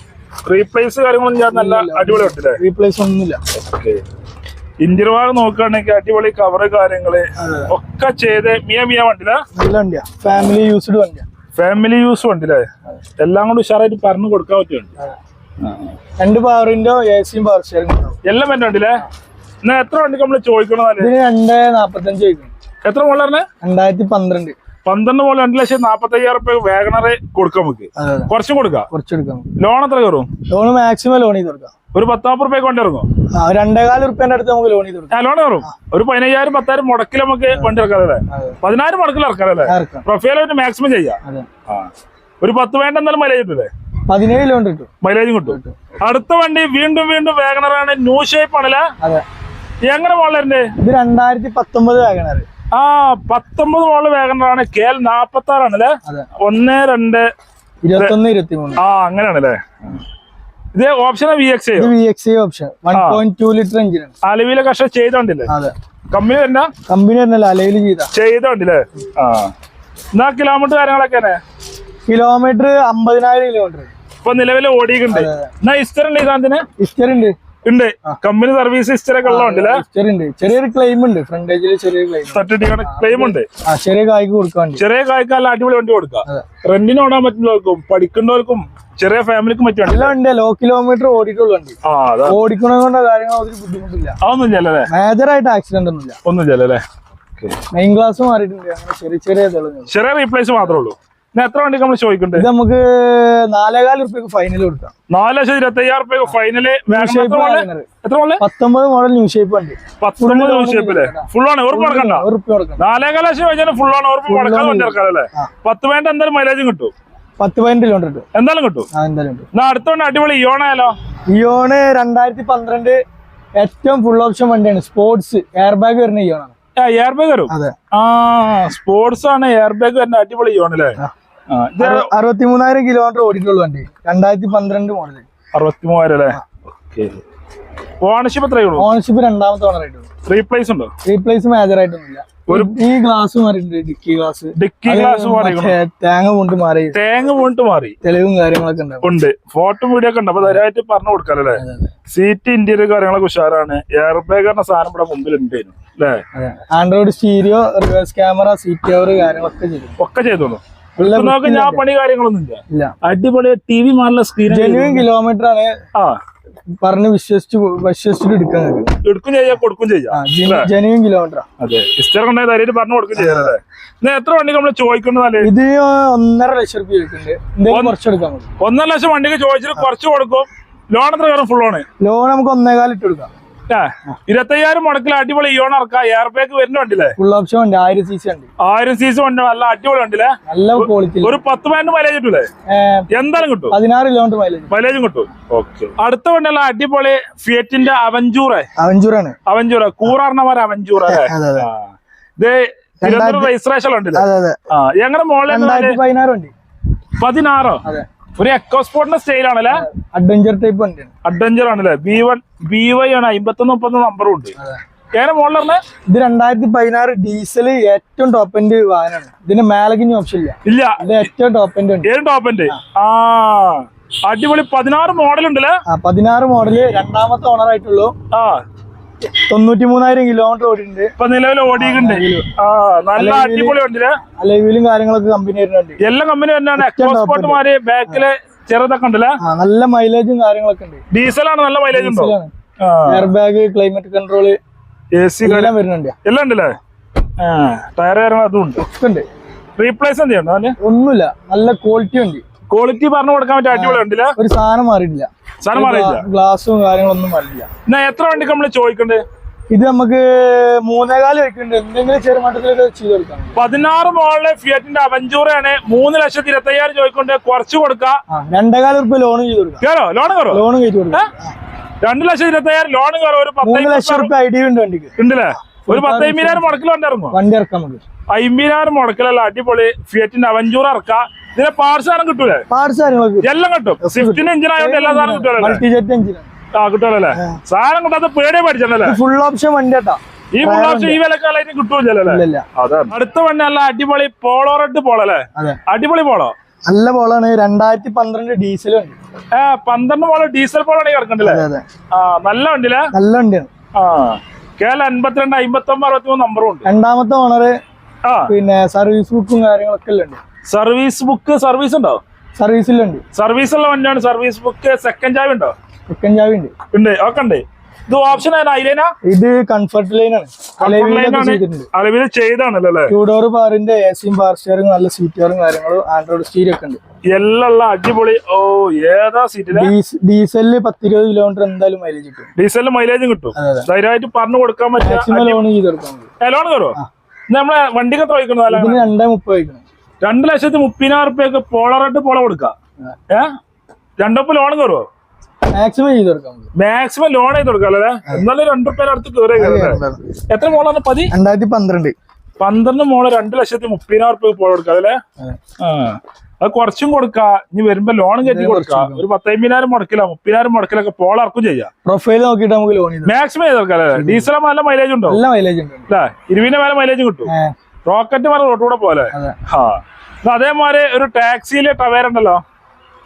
റീപ്ലേസ് കാര്യങ്ങളൊന്നും ഞാൻ നല്ല അടിപൊളി ഇട്ടില്ലേ റീപ്ലേസ് ഒന്നുമില്ല. ഇന്ത്യൻ ഭാഗം നോക്കുകയാണെങ്കിൽ അടിപൊളി കവറ് കാര്യങ്ങൾ. ഒക്കെ ചെയ്ത് മിയ മിയ നല്ല വണ്ടിയാ. ഫാമിലി യൂസ്ഡ് വണ്ടിയാ. ഫാമിലി യൂസ് വണ്ടിയല്ലേ എല്ലാം കൊണ്ട് ഉഷാറായിട്ട് പറഞ്ഞു കൊടുക്കാൻ പറ്റുന്നുണ്ട് രണ്ട് പവറിന്റെ എ സിയും പവർ ഉണ്ടാവും. എല്ലാം എന്റെ വണ്ടിയില്ലേ എന്നാ എത്ര വണ്ടിക്ക് നമ്മൾ ചോദിക്കണോ രണ്ട് നാപ്പത്തഞ്ച് എത്ര മോളറിന് രണ്ടായിരത്തി പന്ത്രണ്ട്. പന്ത്രണ്ട് പോലെ രണ്ട് ലക്ഷം നാപ്പത്തി അയ്യായിരം റുപ്യ വേഗണറെ കൊടുക്കാം നമുക്ക്. കുറച്ചും കൊടുക്കാം. കുറച്ചെടുക്കാം ലോൺ എത്ര കയറും? ലോൺ മാക്സിമം ലോൺ ചെയ്ത് കൊടുക്കാം. ഒരു പത്താപ്പ് റുപ്യ കൊണ്ട് ഇറങ്ങും രണ്ടേകാൽ റുപ്യന്റെ അടുത്ത് നമുക്ക് ലോൺ ചെയ്ത് കൊടുക്കാം. ലോൺ കയറും. ഒരു പതിനയ്യായിരം പത്തായിരം മുടക്കിൽ നമുക്ക് വണ്ടി ഇറക്കാല്ലേ അതെ. പതിനായിരം മുടക്കിൽ ഇറക്കാല്ലേ പ്രൊഫൈൽ മാക്സിമം ചെയ്യാം. ഒരു പത്ത് വേണ്ട എന്നാലും മൈലേജ് കിട്ടില്ലേ പതിനേഴ് ലോൺ കിട്ടും. മൈലേജും കിട്ടും. അടുത്ത വണ്ടി വീണ്ടും വീണ്ടും വേഗണറാണ് ന്യൂ ഷേപ്പ് ആണല്ലേ എങ്ങനെ മോളറിന്റെ ഇത് രണ്ടായിരത്തി പത്തൊമ്പത് വാഗണർ ആ പത്തൊമ്പത് മോൾ വേഗനാണ് കെ എൽ നാപ്പത്തി ആറാണല്ലേ അതെ. ഒന്ന് രണ്ട് ഇരുപത്തൊന്ന് ഇരുപത്തിമൂന്ന്. ആ ആ അങ്ങനെയാണല്ലേ? ഇത് option V X V X option one point two litre engine അലവിലെ കഷ്ടം ചെയ്തോണ്ടില്ലേ അതെ. കമ്പനി തന്നെ കമ്പനി തന്നെയല്ല അലവിൽ ചെയ്ത. ചെയ്തോണ്ടില്ലേ ആ. എന്നാ കിലോമീറ്റർ കാര്യങ്ങളൊക്കെ കിലോമീറ്റർ അമ്പതിനായിരം കിലോമീറ്റർ ഇപ്പൊ നിലവിൽ ഓടിയിട്ടുണ്ട്. എന്നാ ഇസ്റ്റർ ഉണ്ട് ഈ ഇസ്റ്റർ ഉണ്ട്. ഉണ്ട്. കമ്പനി സർവീസ് ഹിസ്റ്ററി ഒക്കെ ഉള്ളതുണ്ടല്ലേ ഹിസ്റ്ററി ഉണ്ട്. ചെറിയൊരു ക്ലെയിം ഉണ്ട്. ഫ്രണ്ടേജിൽ ചെറിയ ക്ലെയിം ക്ലെയിം ഉണ്ട്. ചെറിയ കായ്ക്ക് കൊടുക്കാണ്ട് ചെറിയ കായ്ക്കാല അടിപൊളി വണ്ടി കൊടുക്കാം. റെന്റിന് ഓടാൻ പറ്റുന്നവർക്കും പഠിക്കുന്നവർക്കും ചെറിയ ഫാമിലിക്ക് എല്ലാം ഉണ്ട്. ലോ കിലോമീറ്റർ ഓടിയിട്ടുള്ള വണ്ടി. കൊണ്ട് കാര്യങ്ങൾ ഒരു ബുദ്ധിമുട്ടില്ല. അതൊന്നും മേജർ ആയിട്ട് ആക്സിഡന്റ് ഒന്നുമില്ല. ഒന്നും ഇല്ലല്ലേ മെയിൻ മാറിയിട്ടുണ്ട്. ചെറിയ ചെറിയ ചെറിയ റീപ്ലേസ് മാത്രമേ ഉള്ളൂ. എത്ര വണ്ടി നമ്മൾ ചോദിക്കുന്നുണ്ട് നമുക്ക് നാലേകാൽ റുപ്യക്ക് ഫൈനൽ കൊടുക്കാം. നാല് ലക്ഷത്തി ഇരുപത്തി അയ്യായിരം റുപ്യ ഫൈനൽ എത്ര പത്തൊമ്പത് മോഡൽ ന്യൂ ഷേപ്പ് വണ്ടി. പത്തൊമ്പത് ന്യൂ ഷേപ്പിൽ ഫുൾ ആണ്. ഉറപ്പ് കൊടുക്കണ്ട നാലേകാൽ ലക്ഷം കഴിഞ്ഞാൽ ഫുൾ ആണ്. ഉറപ്പ് കൊടുക്കാതെ വണ്ടി ഇറക്കാല്ലേ അല്ലേ? പത്ത് വേണ്ട എന്തായാലും മൈലേജും കിട്ടും. പത്ത് പതിനെട്ട് കിലോമീറ്റർ കിട്ടും. എന്തായാലും കിട്ടും. എന്നാ അടുത്തോണ്ട് അടിപൊളി ഇയോണായാലോ ഇയോണ് രണ്ടായിരത്തി പന്ത്രണ്ട് ഏറ്റവും ഫുൾ ഓപ്ഷൻ വണ്ടിയാണ്. സ്പോർട്സ് എയർ ബാഗ് വരുന്ന ഇയോണാണ് എയർ ബാഗ് വരും? ആ സ്പോർട്സ് ആണ്. എയർ ബാഗ് വരുന്ന അടിപൊളി ഇയോണല്ലേ ആ. ആ ഇത് അറുപത്തി മൂന്നായിരം കിലോമീറ്റർ ഓടിക്കുള്ളൂ വണ്ടി. രണ്ടായിരത്തി പന്ത്രണ്ട് മോഡൽ അറുപത്തിമൂവായിരം അല്ലേ? അല്ലേ ഓണർഷിപ്പ് എത്രയുള്ളൂ ഓണർഷിപ്പ് രണ്ടാമത്തെ ഓണർ ആയിട്ടുണ്ട് റീപ്ലേസ് ഉണ്ടോ? റീപ്ലേസ് മേജർ ആയിട്ടൊന്നുമില്ല. ഈ ഗ്ലാസ് മാറിയിട്ടുണ്ട് ഡിക്കി ഗ്ലാസ് ഡിക്കി ഗ്ലാസ് മാറിക്കണം തേങ്ങ പൂണ്ട് മാറി. തേങ്ങ പൂണ്ട് മാറി. തെളിവും കാര്യങ്ങളൊക്കെ ഉണ്ട് ഉണ്ട്. ഫോട്ടോ വീഡിയോ ഒക്കെ ഉണ്ട്. അപ്പൊ ധൈര്യമായിട്ട് പറഞ്ഞു കൊടുക്കാല്ലേ സീറ്റ് ഇന്റീരിയർ കാര്യങ്ങളൊക്കെ ഉഷാറാണ്. എയർ ബാഗ് പറഞ്ഞ സാധനം ഇവിടെ മുമ്പിൽ ഉണ്ട് അല്ലേ Android stereo reverse camera seat cover കാര്യങ്ങളൊക്കെ ചെയ്തു. ഒക്കെ ചെയ്തോളൂ. നോക്ക് ഞാൻ പണി കാര്യങ്ങളൊന്നും ഇല്ല. ഇല്ല അടിപൊളി ടി വി മാറുള്ള സ്ക്രീൻ ജെന്യൂൻ കിലോമീറ്റർ ആണ് ആ. പറഞ്ഞ് വിശ്വസിച്ച് വിശ്വസിച്ചിട്ട് എടുക്കാൻ എടുക്കും ചെയ്യാം കൊടുക്കും ചെയ്യാം. ജെന്യൂൻ കിലോമീറ്റർ അതെ. ഇസ്റ്റർ കൊണ്ടായി ധൈര്യമായിട്ട് പറഞ്ഞു കൊടുക്കും എന്നാ എത്ര വണ്ടി നമ്മൾ ചോദിക്കുന്നതല്ലേ ഇത് ഒന്നര ലക്ഷം റുപ്യ ചോദിക്കുന്നുണ്ട്. കുറച്ചെടുക്കാൻ ഒന്നര ലക്ഷം വണ്ടിക്ക് ചോദിച്ചിട്ട് കുറച്ച് കൊടുക്കും. ലോൺ എത്ര കയറും ഫുൾ ആണ് ലോൺ നമുക്ക് ഒന്നേകാലിട്ട് കൊടുക്കാം. ഇരുപത്തയ്യായിരം മുടക്കിൽ അടിപൊളി ഇയോൺ ഇറക്കാം. എയർ ബാഗ് വരുന്ന വണ്ടിയില്ലേ? ഫുൾ ഓപ്ഷൻ ഉണ്ട്. ആയിരം സി സി ഉണ്ട്. ആയിരം സി സി ഉണ്ട്. നല്ല അടിപൊളി ഉണ്ടല്ലേ നല്ല ക്വാളിറ്റി ഒരു പത്ത് പതിനെട്ട് മൈലേജ് കിട്ടൂലേ? എന്തായാലും കിട്ടും. പതിനാറ് കിലോമീറ്റർ മൈലേജ് മൈലേജും കിട്ടും. ഓക്കെ അടുത്ത വണ്ടിയല്ല അടിപൊളി ഫിയറ്റിന്റെ അവഞ്ചൂറേ അവഞ്ചൂറാണ് അവഞ്ചൂറ കൂറാർണമാർ അവഞ്ചൂറ. ഇത് രജിസ്ട്രേഷൻ ഉണ്ടല്ലേ? ഞങ്ങളുടെ മോളിൽ പതിനാറോ? അതെ. ഒരു എക്കോസ്പോർട്ടിന്റെ സ്റ്റൈലാണല്ലേ അഡ്വഞ്ചർ ടൈപ്പ് വണ്ടിയാണ് അഡ്വഞ്ചർ ആണല്ലേ? ബി വൺ ബി വൈ ആണ്. അമ്പത്തൊന്ന് മുപ്പത്തൊന്ന് നമ്പറും ഉണ്ട്. ഏറെ മോളിൽ ഇത് രണ്ടായിരത്തി പതിനാറ് ഡീസൽ ഏറ്റവും ടോപ്പ് എൻഡ് വാഹനമാണ്. ഇതിന് മേലകിന് ഓപ്ഷൻ ഇല്ല. ഇല്ല. ഇത് ഏറ്റവും ടോപ്പ് എൻഡ് ഉണ്ട് ഏറ്റവും ടോപ്പ് എൻഡ് ആ. അടിപൊളി പതിനാറ് മോഡൽ ഉണ്ടല്ലേ? പതിനാറ് മോഡൽ രണ്ടാമത്തെ ഓണർ ആയിട്ടുള്ളൂ. ആ. തൊണ്ണൂറ്റി മൂന്നായിരം കിലോമീറ്റർ ഓടിയിട്ടുണ്ട്. ഇപ്പൊ നിലവിൽ ഓടിയിട്ടുണ്ട്. ആ നല്ല അടിപൊളി വണ്ടിയില്ലേ? അലവിലും കാര്യങ്ങളൊക്കെ കമ്പനി വരുന്നുണ്ട്. എല്ലാ കമ്പനി തന്നെയാണ് എക്കോസ്പോർട്ടുമാര് ബാക്കിൽ ചെറുതൊക്കെ ഉണ്ടല്ലേ? നല്ല മൈലേജും കാര്യങ്ങളൊക്കെ ഉണ്ട്. ഡീസലാണ് നല്ല മൈലേജ് ഉണ്ടോ? Air bag climate control A C എല്ലാം വരുന്നുണ്ട്. എല്ലാം ഉണ്ടല്ലേ? ടയർ കാര്യങ്ങൾ അതും ഉണ്ട്. ഒക്കെ ഉണ്ട്. റീപ്ലേസ് എന്ത് ഒന്നുമില്ല. നല്ല ക്വാളിറ്റി ഉണ്ട് ക്വാളിറ്റി പറഞ്ഞു കൊടുക്കാൻ പറ്റിയ അടിപൊളി ഉണ്ടല്ലേ ഒരു സാധനം മാറിയിട്ടില്ല. ഗ്ലാസും കാര്യങ്ങളൊന്നും എന്നാ എത്ര വണ്ടിക്ക് നമ്മൾ ചോദിക്കണ്ടേ? ഇത് നമുക്ക് മൂന്നേകാൽ വെക്കുന്നുണ്ട് എന്തെങ്കിലും ചെറിയ മട്ടത്തിലൊക്കെ ചെയ്ത് കൊടുക്കാം പതിനാറ് മോളിലെ ഫിയറ്റിന്റെ അവഞ്ചൂറാണ്. മൂന്ന് ലക്ഷത്തി ഇരുപത്തി അയ്യായിരം ചോദിക്കൊണ്ട്. കുറച്ച് കൊടുക്കാം. രണ്ടേകാൽ റുപ്യ ലോൺ ചെയ്ത് കൊടുക്കാം. കേറോ? ലോൺ കയറോ ലോൺ കയറ്റി കൊടുക്കാം. രണ്ട് ലക്ഷത്തി ഇരുപത്തി അയ്യായിരം ലോൺ കയറോ ഒരു പത്ത് ലക്ഷം റുപ്യ ഐ ഡി ഉണ്ട് വണ്ടിക്ക്. ഉണ്ടല്ലേ? ഒരു പത്ത് അമ്പതിനായിരം മുടക്കിൽ വണ്ടി ഇറങ്ങും വണ്ടി ഇറക്കാം നമുക്ക്. അമ്പതിനായിരം മുടക്കിലല്ല അടിപൊളി. ഫിയറ്റിന്റെ അവഞ്ചൂർ ഇറക്കാം. ഇതിന്റെ പാർട്സ് സാധനം കിട്ടൂലേ? പാർട്സ് കാര്യങ്ങളൊക്കെ എല്ലാം കിട്ടും. സ്വിഫ്റ്റിന് എഞ്ചിൻ ആയതുകൊണ്ട് എല്ലാ സാധനം കിട്ടുമല്ലോ മൾട്ടി ജെറ്റ് എഞ്ചിൻ ആ കിട്ടുമല്ലോ സാധനം കിട്ടാത്ത പേടിയെ പഠിച്ചല്ലേ ഫുൾ ഓപ്ഷൻ വണ്ടി കേട്ടാ ഈ വർഷം ഈ വിലക്കാലായിട്ട് കിട്ടൂലല്ലേ അടുത്ത വണ്ടി നല്ല അടിപൊളി പോളോ റെഡ് പോളോ അല്ലേ? അടിപൊളി പോളോ നല്ല പോളാണ് രണ്ടായിരത്തി പന്ത്രണ്ട് ഡീസൽ വണ്ടി. ഏ പന്ത്രണ്ട് പോളോ ഡീസൽ പോളാണ് കിടക്കണ്ടല്ലേ ആ നല്ല വണ്ടിയില്ലേ? നല്ല വണ്ടിയാണ് ആ. കേരള അൻപത്തിരണ്ട് അമ്പത്തി ഒമ്പത് അറുപത്തി മൂന്ന് നമ്പറും ഉണ്ട്. രണ്ടാമത്തെ ഓണർ പിന്നെ സർവീസ് ബുക്കും കാര്യങ്ങളൊക്കെ അല്ലേ ഉണ്ട് സർവീസ് ബുക്ക് സർവീസ് ഉണ്ടോ സർവീസിലുണ്ട്. സർവീസ് ഉള്ള വണ്ടിയാണ്. സർവീസ് ബുക്ക് സെക്കൻഡ് ചാവി ഉണ്ടോ? സെക്കൻഡ് ചാവി ഉണ്ട്. ഉണ്ട്. ഒക്കെ ഉണ്ട്. ഇത് ഓപ്ഷൻ അതിലേനാ ഇത് കംഫർട്ട് ലൈൻ ആണ്. അലവിൽ ചെയ്താണ് ചെയ്താണല്ലോ ടൂ ഡോർ ബാറിന്റെ എ സിയും ബാർ സ്റ്റിയറും നല്ല സീറ്റുകളും കാര്യങ്ങളും ആൻഡ്രോയിഡ് സ്റ്റീരിയോ ഒക്കെ ഉണ്ട്. എല്ലാം ഉള്ള അടിപൊളി. ഓ ഏതാ സീറ്റ് ഡീസ്- ഡീസലിൽ പത്തിരുപത് കിലോമീറ്റർ എന്തായാലും മൈലേജ് കിട്ടും. ഡീസലിന് മൈലേജ് കിട്ടും. ധൈര്യമായിട്ട് പറഞ്ഞു കൊടുക്കാൻ പറ്റും ലോൺ ചെയ്ത് കൊടുക്കാൻ മതി ലോൺ കയറോ നമ്മളെ വണ്ടിക്ക് എത്ര ഇതിന് രണ്ടേ മുപ്പത് വയ്ക്കണം. രണ്ട് ലക്ഷത്തി മുപ്പതിനായിരം റുപ്യക്ക് പോളറായിട്ട് പോള പോളോ കൊടുക്കാം. ഏ? രണ്ടുപ്പ് ലോൺ കയറുമോ മാക്സിമം ചെയ്ത് കൊടുക്കാം മാക്സിമം ലോൺ ചെയ്ത് കൊടുക്കാം അല്ലേ? എന്നാലും രണ്ടു പേരെ അടുത്ത് കയറി എത്ര മോളാണ് പതി? രണ്ടായിരത്തി പന്ത്രണ്ട്. പന്ത്രണ്ട് മോൾ രണ്ട് ലക്ഷത്തി മുപ്പതിനായിരം റുപ്യ പോള കൊടുക്കാം അല്ലേ? ആ. അത് കുറച്ചും കൊടുക്കാം. ഇനി വരുമ്പോ ലോൺ കയറ്റി കൊടുക്കാം. ഒരു പത്തമ്പതിനായിരം മുടക്കില്ല മുപ്പതിനായിരം മുടക്കിലൊക്കെ പോൾ ഇറക്കും ചെയ്യാം. പ്രൊഫൈൽ നോക്കിയിട്ട് നമുക്ക് ലോൺ മാക്സിമം ചെയ്ത് കൊടുക്കാം അല്ലേ? ഡീസലും നല്ല മൈലേജ് ഉണ്ടോ? നല്ല മൈലേജ് ഉണ്ട്. അല്ലേ? മേലെ മൈലേജ് കിട്ടും. റോക്കറ്റ് മല റോട്ടൂടെ പോലെ ആ അതേമാതിരി ഒരു ടാക്സിയിലെ ടവേര ഉണ്ടല്ലോ?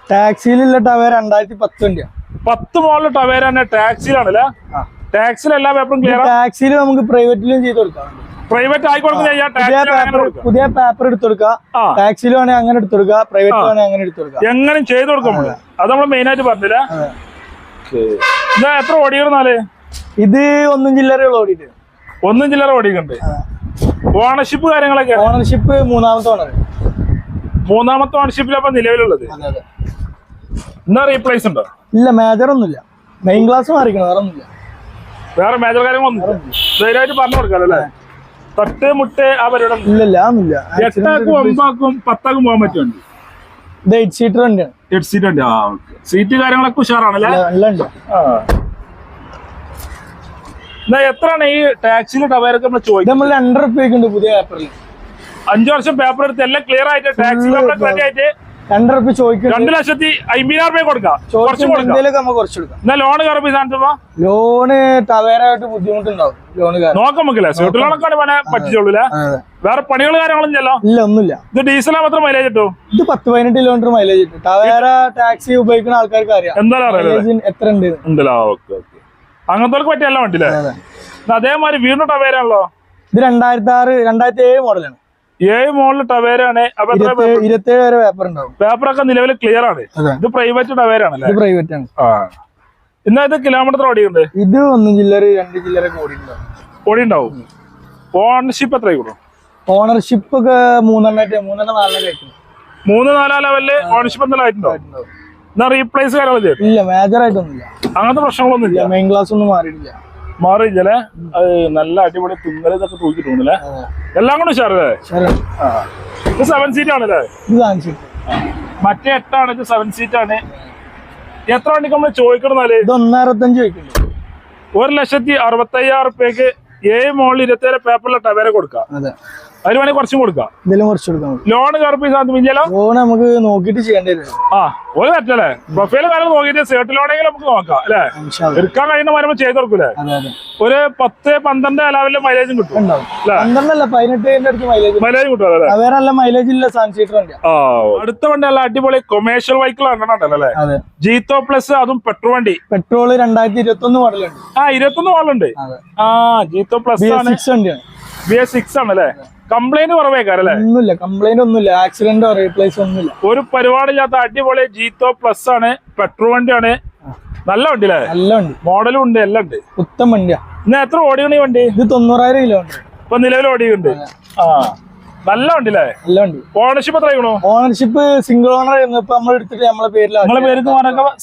ടാക്സിയിലുള്ള ടവർ രണ്ടായിരത്തി പത്തിന്റെ പത്ത് മോളിൽ ടവേര തന്നെ ടാക്സിയിലാണല്ലേ. ടാക്സിയിൽ എല്ലാ പേപ്പറും ക്ലിയർ ടാക്സിയിൽ നമുക്ക് പ്രൈവറ്റിലും ചെയ്ത് കൊടുക്കാം. പ്രൈവറ്റ് ആയിക്കോട്ടെ പുതിയ പേപ്പർ കൊടുക്കാം. പുതിയ പേപ്പർ എടുത്തു കൊടുക്കുക. ആ. ടാക്സിയിൽ വേണേ അങ്ങനെ എടുത്തു പ്രൈവറ്റ് വേണേ അങ്ങനെ എടുത്തു കൊടുക്കാം എങ്ങനെ ചെയ്ത് കൊടുക്കാം അത്. നമ്മൾ മെയിൻ ആയിട്ട് പറഞ്ഞില്ല? എത്ര ഓടിയിരുന്നാൽ ഇത് ഒന്നും ചില്ലറയുള്ള ഓടിയിട്ട് ഒന്നും ചില്ലറ ഓടിക്കുന്നുണ്ട്. ഓണർഷിപ്പ് കാര്യങ്ങളൊക്കെ? ഓണർഷിപ്പ് മൂന്നാമത്തെ ഓണർ മൂന്നാമത്തെ ഓണർഷിപ്പിലപ്പോ നിലവിലുള്ളത്. എന്നാ റീപ്ലേസ് ഉണ്ടോ? ഇല്ല മേജർ ഒന്നുമില്ല. മെയിൻ ക്ലാസ് മാറിക്കണം? വേറെ ഒന്നുമില്ല. വേറെ മേജർ കാര്യങ്ങളൊന്നും ധൈര്യമായിട്ട് പറഞ്ഞു കൊടുക്കാം അല്ലേ? തട്ട് മുട്ട് ആ പരിപാടി ഇല്ലല്ല ഇല്ല ഇല്ല അതൊന്നുമില്ല. എട്ടാക്കും ഒമ്പാക്കും പത്താക്കും പോകാൻ പറ്റുന്നുണ്ട് ഇത് എയ്റ്റ് സീറ്റർ ഉണ്ട് എട്ട് സീറ്റ് ഉണ്ട് ആ സീറ്റ് കാര്യങ്ങളൊക്കെ ഉഷാറാണല്ലേ? നല്ല ഉണ്ട്. ആ. എത്രയാണ് ഈ ടാക്സിയിൽ ടവയറൊക്കെ നമ്മൾ ചോദിക്കും നമ്മൾ രണ്ട് റുപ്യക്ക് ഉണ്ട് പുതിയ പേപ്പറിൽ അഞ്ചു വർഷം പേപ്പർ എടുത്ത് എല്ലാം ക്ലിയർ ആയിട്ട് ടാക്സി റെഡി ആയിട്ട് രണ്ട് റുപ്യ ചോദിക്കും രണ്ട് ലക്ഷത്തി അമ്പതിനായിരം രൂപ കൊടുക്കാം. കുറച്ച് കൊടുക്കാം. എന്നാ ലോൺ കയറി സാധനത്തപ്പോ ലോണ് ടവേരായിട്ട് ബുദ്ധിമുട്ടുണ്ടാവും. ലോണ് നോക്കാം നമുക്കില്ലേ സ്വിഫ്റ്റ് ലോണൊക്കെ അതെ, അതെ. വേറെ പണികൾ കാര്യങ്ങളൊന്നും ഇല്ലല്ലോ? ഇല്ല ഒന്നുമില്ല. ഇത് ഡീസലാ മാത്രം മൈലേജ് കിട്ടും? ഇത് പത്ത് പതിനെട്ട് കിലോമീറ്റർ മൈലേജ് കിട്ടും. ടവേര ടാക്സി ഉപയോഗിക്കുന്ന ആൾക്കാർക്ക് അറിയാം. എന്തായാലും എത്ര ഉണ്ട്. ഉണ്ടല്ലോ ഓക്കെ ഓക്കെ. അങ്ങനത്തെ പറ്റിയല്ല അതെ. എന്നാ അതേമാതിരി വീണ്ടും ടവേരാണല്ലോ? ഇത് രണ്ടായിരത്തി ആറ് രണ്ടായിരത്തി ഏഴ് മോഡലാണ്. ഏഴ് മോഡൽ ടവേരാണ്. അപ്പൊ എത്ര ഇരുപത്തേഴ് വരെ പേപ്പർ ഉണ്ടാവും. പേപ്പറൊക്കെ നിലവിൽ ക്ലിയർ ആണ്. ഇത് പ്രൈവറ്റ് ടവേരാണല്ലേ? ഇത് പ്രൈവറ്റ് ആണ്. ആ. ഇത് കിലോമീറ്റർ ഓടിയുണ്ട് ഇത് ഒന്ന് ചില്ലറ് രണ്ട് ഓടിയിട്ടുണ്ടാവും. ഓടി ഉണ്ടാവും ഓണർഷിപ്പ് എത്ര കൂടും ഓണർഷിപ്പ് ഒക്കെ മൂന്നെണ്ണായിട്ട് മൂന്നെണ്ണം നാലെണ്ണം കഴിക്കും മൂന്ന് നാലാം ലെവലിൽ ഓണർഷിപ്പ് എന്തെങ്കിലും ആയിട്ടുണ്ടോ? റീപ്ലേസ് കാര്യങ്ങൾ ചെയ്തു ഇല്ല മേജർ ആയിട്ടൊന്നുമില്ല. അങ്ങനത്തെ പ്രശ്നങ്ങളൊന്നും ഇല്ല മെയിൻ ക്ലാസ് ഒന്നും മാറിയിട്ടില്ല. മാറിയില്ലേ നല്ല അടിപൊളി തുന്നൽ ഇതൊക്കെ. എല്ലാം കൂടെ ഉഷാറല്ലേ? ഇത് സെവൻ സീറ്റ് ആണല്ലേ? മറ്റേ എട്ടാണ് ഇത് സെവൻ സീറ്റ് ആണ്. എത്ര വണ്ടിക്ക് നമ്മൾ ചോദിക്കണമെന്നാൽ ഇത് ഒന്നര ചോദിക്കുന്നു ഒരു ലക്ഷത്തി അറുപത്തയ്യായിരം റുപ്യക്ക് ഏഴ് മോളിൽ ഇരുപത്തേഴ് പേപ്പറിലെ ടവേര കൊടുക്കാം. അതെ അതിന് വേണമെങ്കിൽ കുറച്ചും കൊടുക്കാം. ഇതിലും കുറച്ച് കൊടുക്കാം ലോൺ കയറി നമുക്ക് നോക്കിയിട്ട് ചെയ്യേണ്ടി വരും. ആ ഒരു പറ്റല്ലേ പ്രൊഫൈൽ കാര്യം നോക്കിയിട്ട് സേർട്ട് ലോണെങ്കിലും നമുക്ക് നോക്കാം അല്ലേ? എടുക്കാൻ കഴിയുന്ന മരുമ്പോ ചെയ്ത് കൊടുക്കൂലേ? ഒരു പത്ത് പന്ത്രണ്ട് അലാവിൽ മൈലേജും കിട്ടും ഉണ്ടാവും. അല്ലേ? പന്ത്രണ്ടല്ല പതിനെട്ടിന്റെ അടുത്ത് മൈലേജ് മൈലേജ് കിട്ടും അല്ലേ? വേറെ നല്ല മൈലേജ് ഇല്ല ആ അടുത്ത വണ്ടി അല്ല അടിപൊളി കൊമേഴ്ഷ്യൽ വൈക്കിൾ അല്ലേ? ജീത്തോ പ്ലസ് അതും പെട്രോൾ വണ്ടി. പെട്രോൾ രണ്ടായിരത്തി ഇരുപത്തി ഒന്ന് മോഡലുണ്ട് ആ ഇരുപത്തൊന്ന് ഒന്ന് അതെ. ആ ജീത്തോ പ്ലസ് സിക്സ് വണ്ടിയാണ്. ബി എസ് സിക്സ് ആണ് അല്ലേ? കംപ്ലൈന്റ് കുറവേക്കാരം അല്ലേ ഒന്നുമില്ല കംപ്ലൈന്റ് ഒന്നുമില്ല ആക്സിഡന്റോ റീപ്ലേസ് ഒന്നുമില്ല. ഒരു പരിപാടില്ലാത്ത അടിപൊളി ജീത്തോ പ്ലസ് ആണ് പെട്രോൾ വണ്ടിയാണ്. നല്ല വണ്ടി അല്ലേ നല്ല വണ്ടി. മോഡലും ഉണ്ട് എല്ലാം ഉണ്ട്. ഉത്തം വണ്ടിയാ. ഇന്ന് എത്ര ഓടിയാണ് ഈ വണ്ടി? ഇത് തൊണ്ണൂറായിരം കിലോമീറ്റർ ഇപ്പൊ നിലവിൽ ഓടിയുണ്ട് ആ. നല്ല വണ്ടി അല്ലേ നല്ല വണ്ടി. ഓണർഷിപ്പ് എത്ര ആയിക്കണോ? ഓണർഷിപ്പ് സിംഗിൾ ഓണർ ആയിരുന്നു. ഇപ്പൊ നമ്മൾ എടുത്തിട്ട് നമ്മളെ പേരിൽ നമ്മളെ പേര്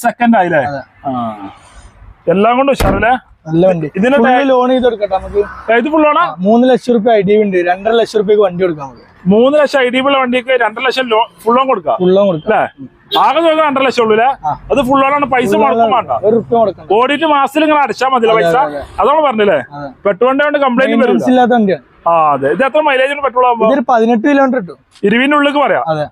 സെക്കൻഡ് ആയില്ലേ? എല്ലാം കൊണ്ടും ഉഷാറല്ലേ? നല്ല വണ്ടി. ഇതിന് ലോൺ ചെയ്ത് കൊടുക്കട്ടെ നമുക്ക്. ഇത് ഫുള്ളാണ് മൂന്ന് ലക്ഷം റുപ്യ ഐ ഡി ഉണ്ട്. രണ്ടര ലക്ഷം റുപ്യക്ക് വണ്ടി കൊടുക്കാം നമുക്ക്. മൂന്ന് ലക്ഷം ഐ ഡി ഉള്ള വണ്ടിക്ക് രണ്ടര ലക്ഷം ഫുൾ ഓൺ കൊടുക്കാം. ഫുൾ ലോൺ കൊടുക്കാം. ആകെ ചോദിക്കാൻ രണ്ടര ലക്ഷം ഉള്ളൂ. അത് ഫുൾ ആണ്. പൈസ മുടക്കം വേണ്ട. ഓടിയിട്ട് മാസത്തിൽ ഇങ്ങനെ അടിച്ചാൽ മതി പൈസ? അതെ. അതാണ് പറഞ്ഞില്ലേ പെട്ടുവണ്ടി കൊണ്ട് കംപ്ലൈന്റ് വരും ആ അതെ. ഇത് എത്ര മൈലേജ് പെട്രോൾ ആവുമ്പോൾ പതിനെട്ട് കിലോമീറ്റർ കിട്ടും. ഇരുവിന്റെ പറയാം. അതെ.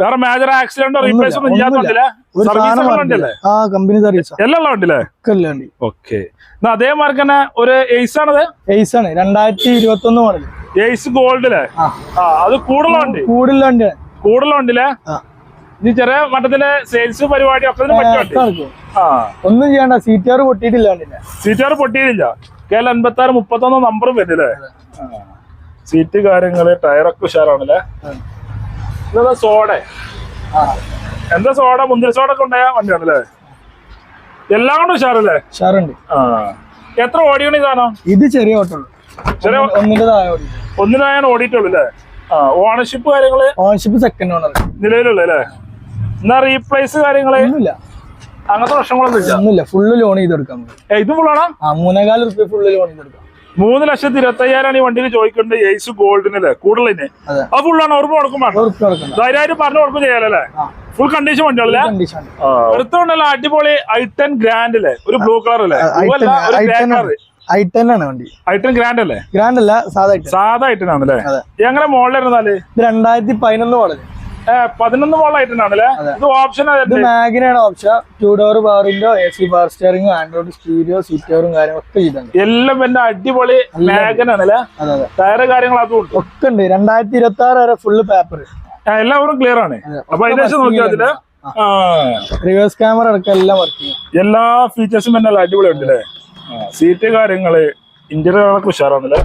വേറെ മേജർ ആക്സിഡന്റോ റീപ്ലേസ് ഒന്നും ഇല്ലാത്ത ഒന്നുമില്ല. വണ്ടിയില്ലേ സർവീസ് സാധനം വണ്ടിയല്ലേ? ആ കമ്പനി സർവീസ് എല്ലാം ഉള്ള വണ്ടിയില്ലേ? ഒക്കെ വണ്ടി. ഓക്കെ എന്നാ അതേമാതിരി തന്നെ ഒരു എയ്സ് ആണത്? എയ്സ് ആണ്. രണ്ടായിരത്തി ഇരുപത്തി ഒന്ന് മോഡൽ എയ്സ് ഗോൾഡിലെ ആ അത് കൂടുതൽ വണ്ടി? കൂടുതൽ വണ്ടിയില്ലേ? ഇനി ചെറിയ മട്ടത്തിലെ സെയിൽസ് പരിപാടി ഒക്കെ വണ്ടി. ഒന്നും ചെയ്യണ്ട. ആർ പൊട്ടിയിട്ടില്ല വണ്ടിന്റെ സീറ്റാർ പൊട്ടിയില്ല കെ എൽ അൻപത്തി ആറ് മുപ്പത്തൊന്ന് നമ്പറും വരുന്നില്ലേ? സീറ്റ് കാര്യങ്ങൾ ടയറൊക്കെ ഉഷാറാണല്ലേ? ഇതെന്താ സോഡ? എന്താ സോഡ? മുന്തിരി സോഡ ഒക്കെ ഉണ്ടായ വണ്ടിയാണല്ലേ? എല്ലാം കൊണ്ടും ഉഷാറല്ലേ? ഉഷാറുണ്ട്. ആ. എത്ര ഓടിയാണ് ഇതാണോ ഇത് ചെറിയ ഓട്ടോ. ചെറിയ ഒന്നിനായാണ് ഓടിയിട്ടുള്ളൂ അല്ലേ? ആ ഓണർഷിപ്പ് കാര്യങ്ങൾ ഓണർഷിപ്പ് സെക്കൻഡ് ഓണർ നിലവിലുള്ള അല്ലേ? എന്നാ റീപ്ലേസ് കാര്യങ്ങൾ? ഒന്നുമില്ല. അങ്ങനത്തെ പ്രശ്നങ്ങളൊന്നും ഇല്ല ഒന്നുമില്ല. ഫുള്ള് ലോൺ ചെയ്ത് കൊടുക്കാം ഇത് ഫുള്ളാണോ ആ മൂന്നേകാൽ റുപ്യ ഫുള്ള് ലോൺ ചെയ്ത് കൊടുക്കാം മൂന്ന് ലക്ഷത്തി ഇരുപത്തി അയ്യായിരം ഈ വണ്ടിയിൽ ചോദിക്കേണ്ടത് എയ്സ് ഗോൾഡിനല്ലേ കൂടുതലിന്. അതെ. ഫുള്ളാണ് ഉറപ്പ് കൊടുക്കും വേണം. ഒരു റുപ്യ കൊടുക്കണ്ട ധൈര്യമായിട്ട് പറഞ്ഞു കൊടുക്കും ചെയ്യാലല്ലേ ഫുൾ കണ്ടീഷൻ വണ്ടിയല്ലേ എടുത്തോണ്ടല്ല അടിപൊളി ഐട്ടൻ ഗ്രാൻഡ് അല്ലേ ഒരു ബ്ലൂ കളർ അല്ലേ ഒരു ഗ്രേ കളർ ഐ ടെൻ ആണ് വണ്ടി. ഐട്ടൻ ഗ്രാൻഡ് അല്ലേ? ഗ്രാൻഡ് അല്ല സാധാ ഐ ടെൻ സാധാ ആണല്ലേ. എങ്ങനെ മോളിലിരുന്നാൽ ഇത് രണ്ടായിരത്തി പതിനൊന്ന് മോഡൽ പതിനൊന്ന് ആണല്ലേ ഇത് option മാഗിനാണ് option two door power window A C power steering Android stereo seat കവറും കാര്യങ്ങളൊക്കെ ചെയ്തിട്ടുണ്ട്. എല്ലാം എന്റെ അടിപൊളി അതെ ടയറ് കാര്യങ്ങൾ അതും ഒക്കെ ഉണ്ട്. രണ്ടായിരത്തി ഇരുപത്തി ആറ് വരെ ഫുള്ള് പേപ്പർ എല്ലാവരും ക്ലിയർ ആണ്. അപ്പൊ അതിന് നോക്കിയാൽ അതിൽ റിവേഴ്സ് ക്യാമറ അടക്കം എല്ലാം വർക്കിംഗ് എല്ലാ ഫീച്ചേഴ്സും തന്നെ അടിപൊളി ഉണ്ടല്ലേ സീറ്റ് കാര്യങ്ങൾ ഇന്റീരിയറുകളൊക്കെ ഉഷാറാണല്ലേ?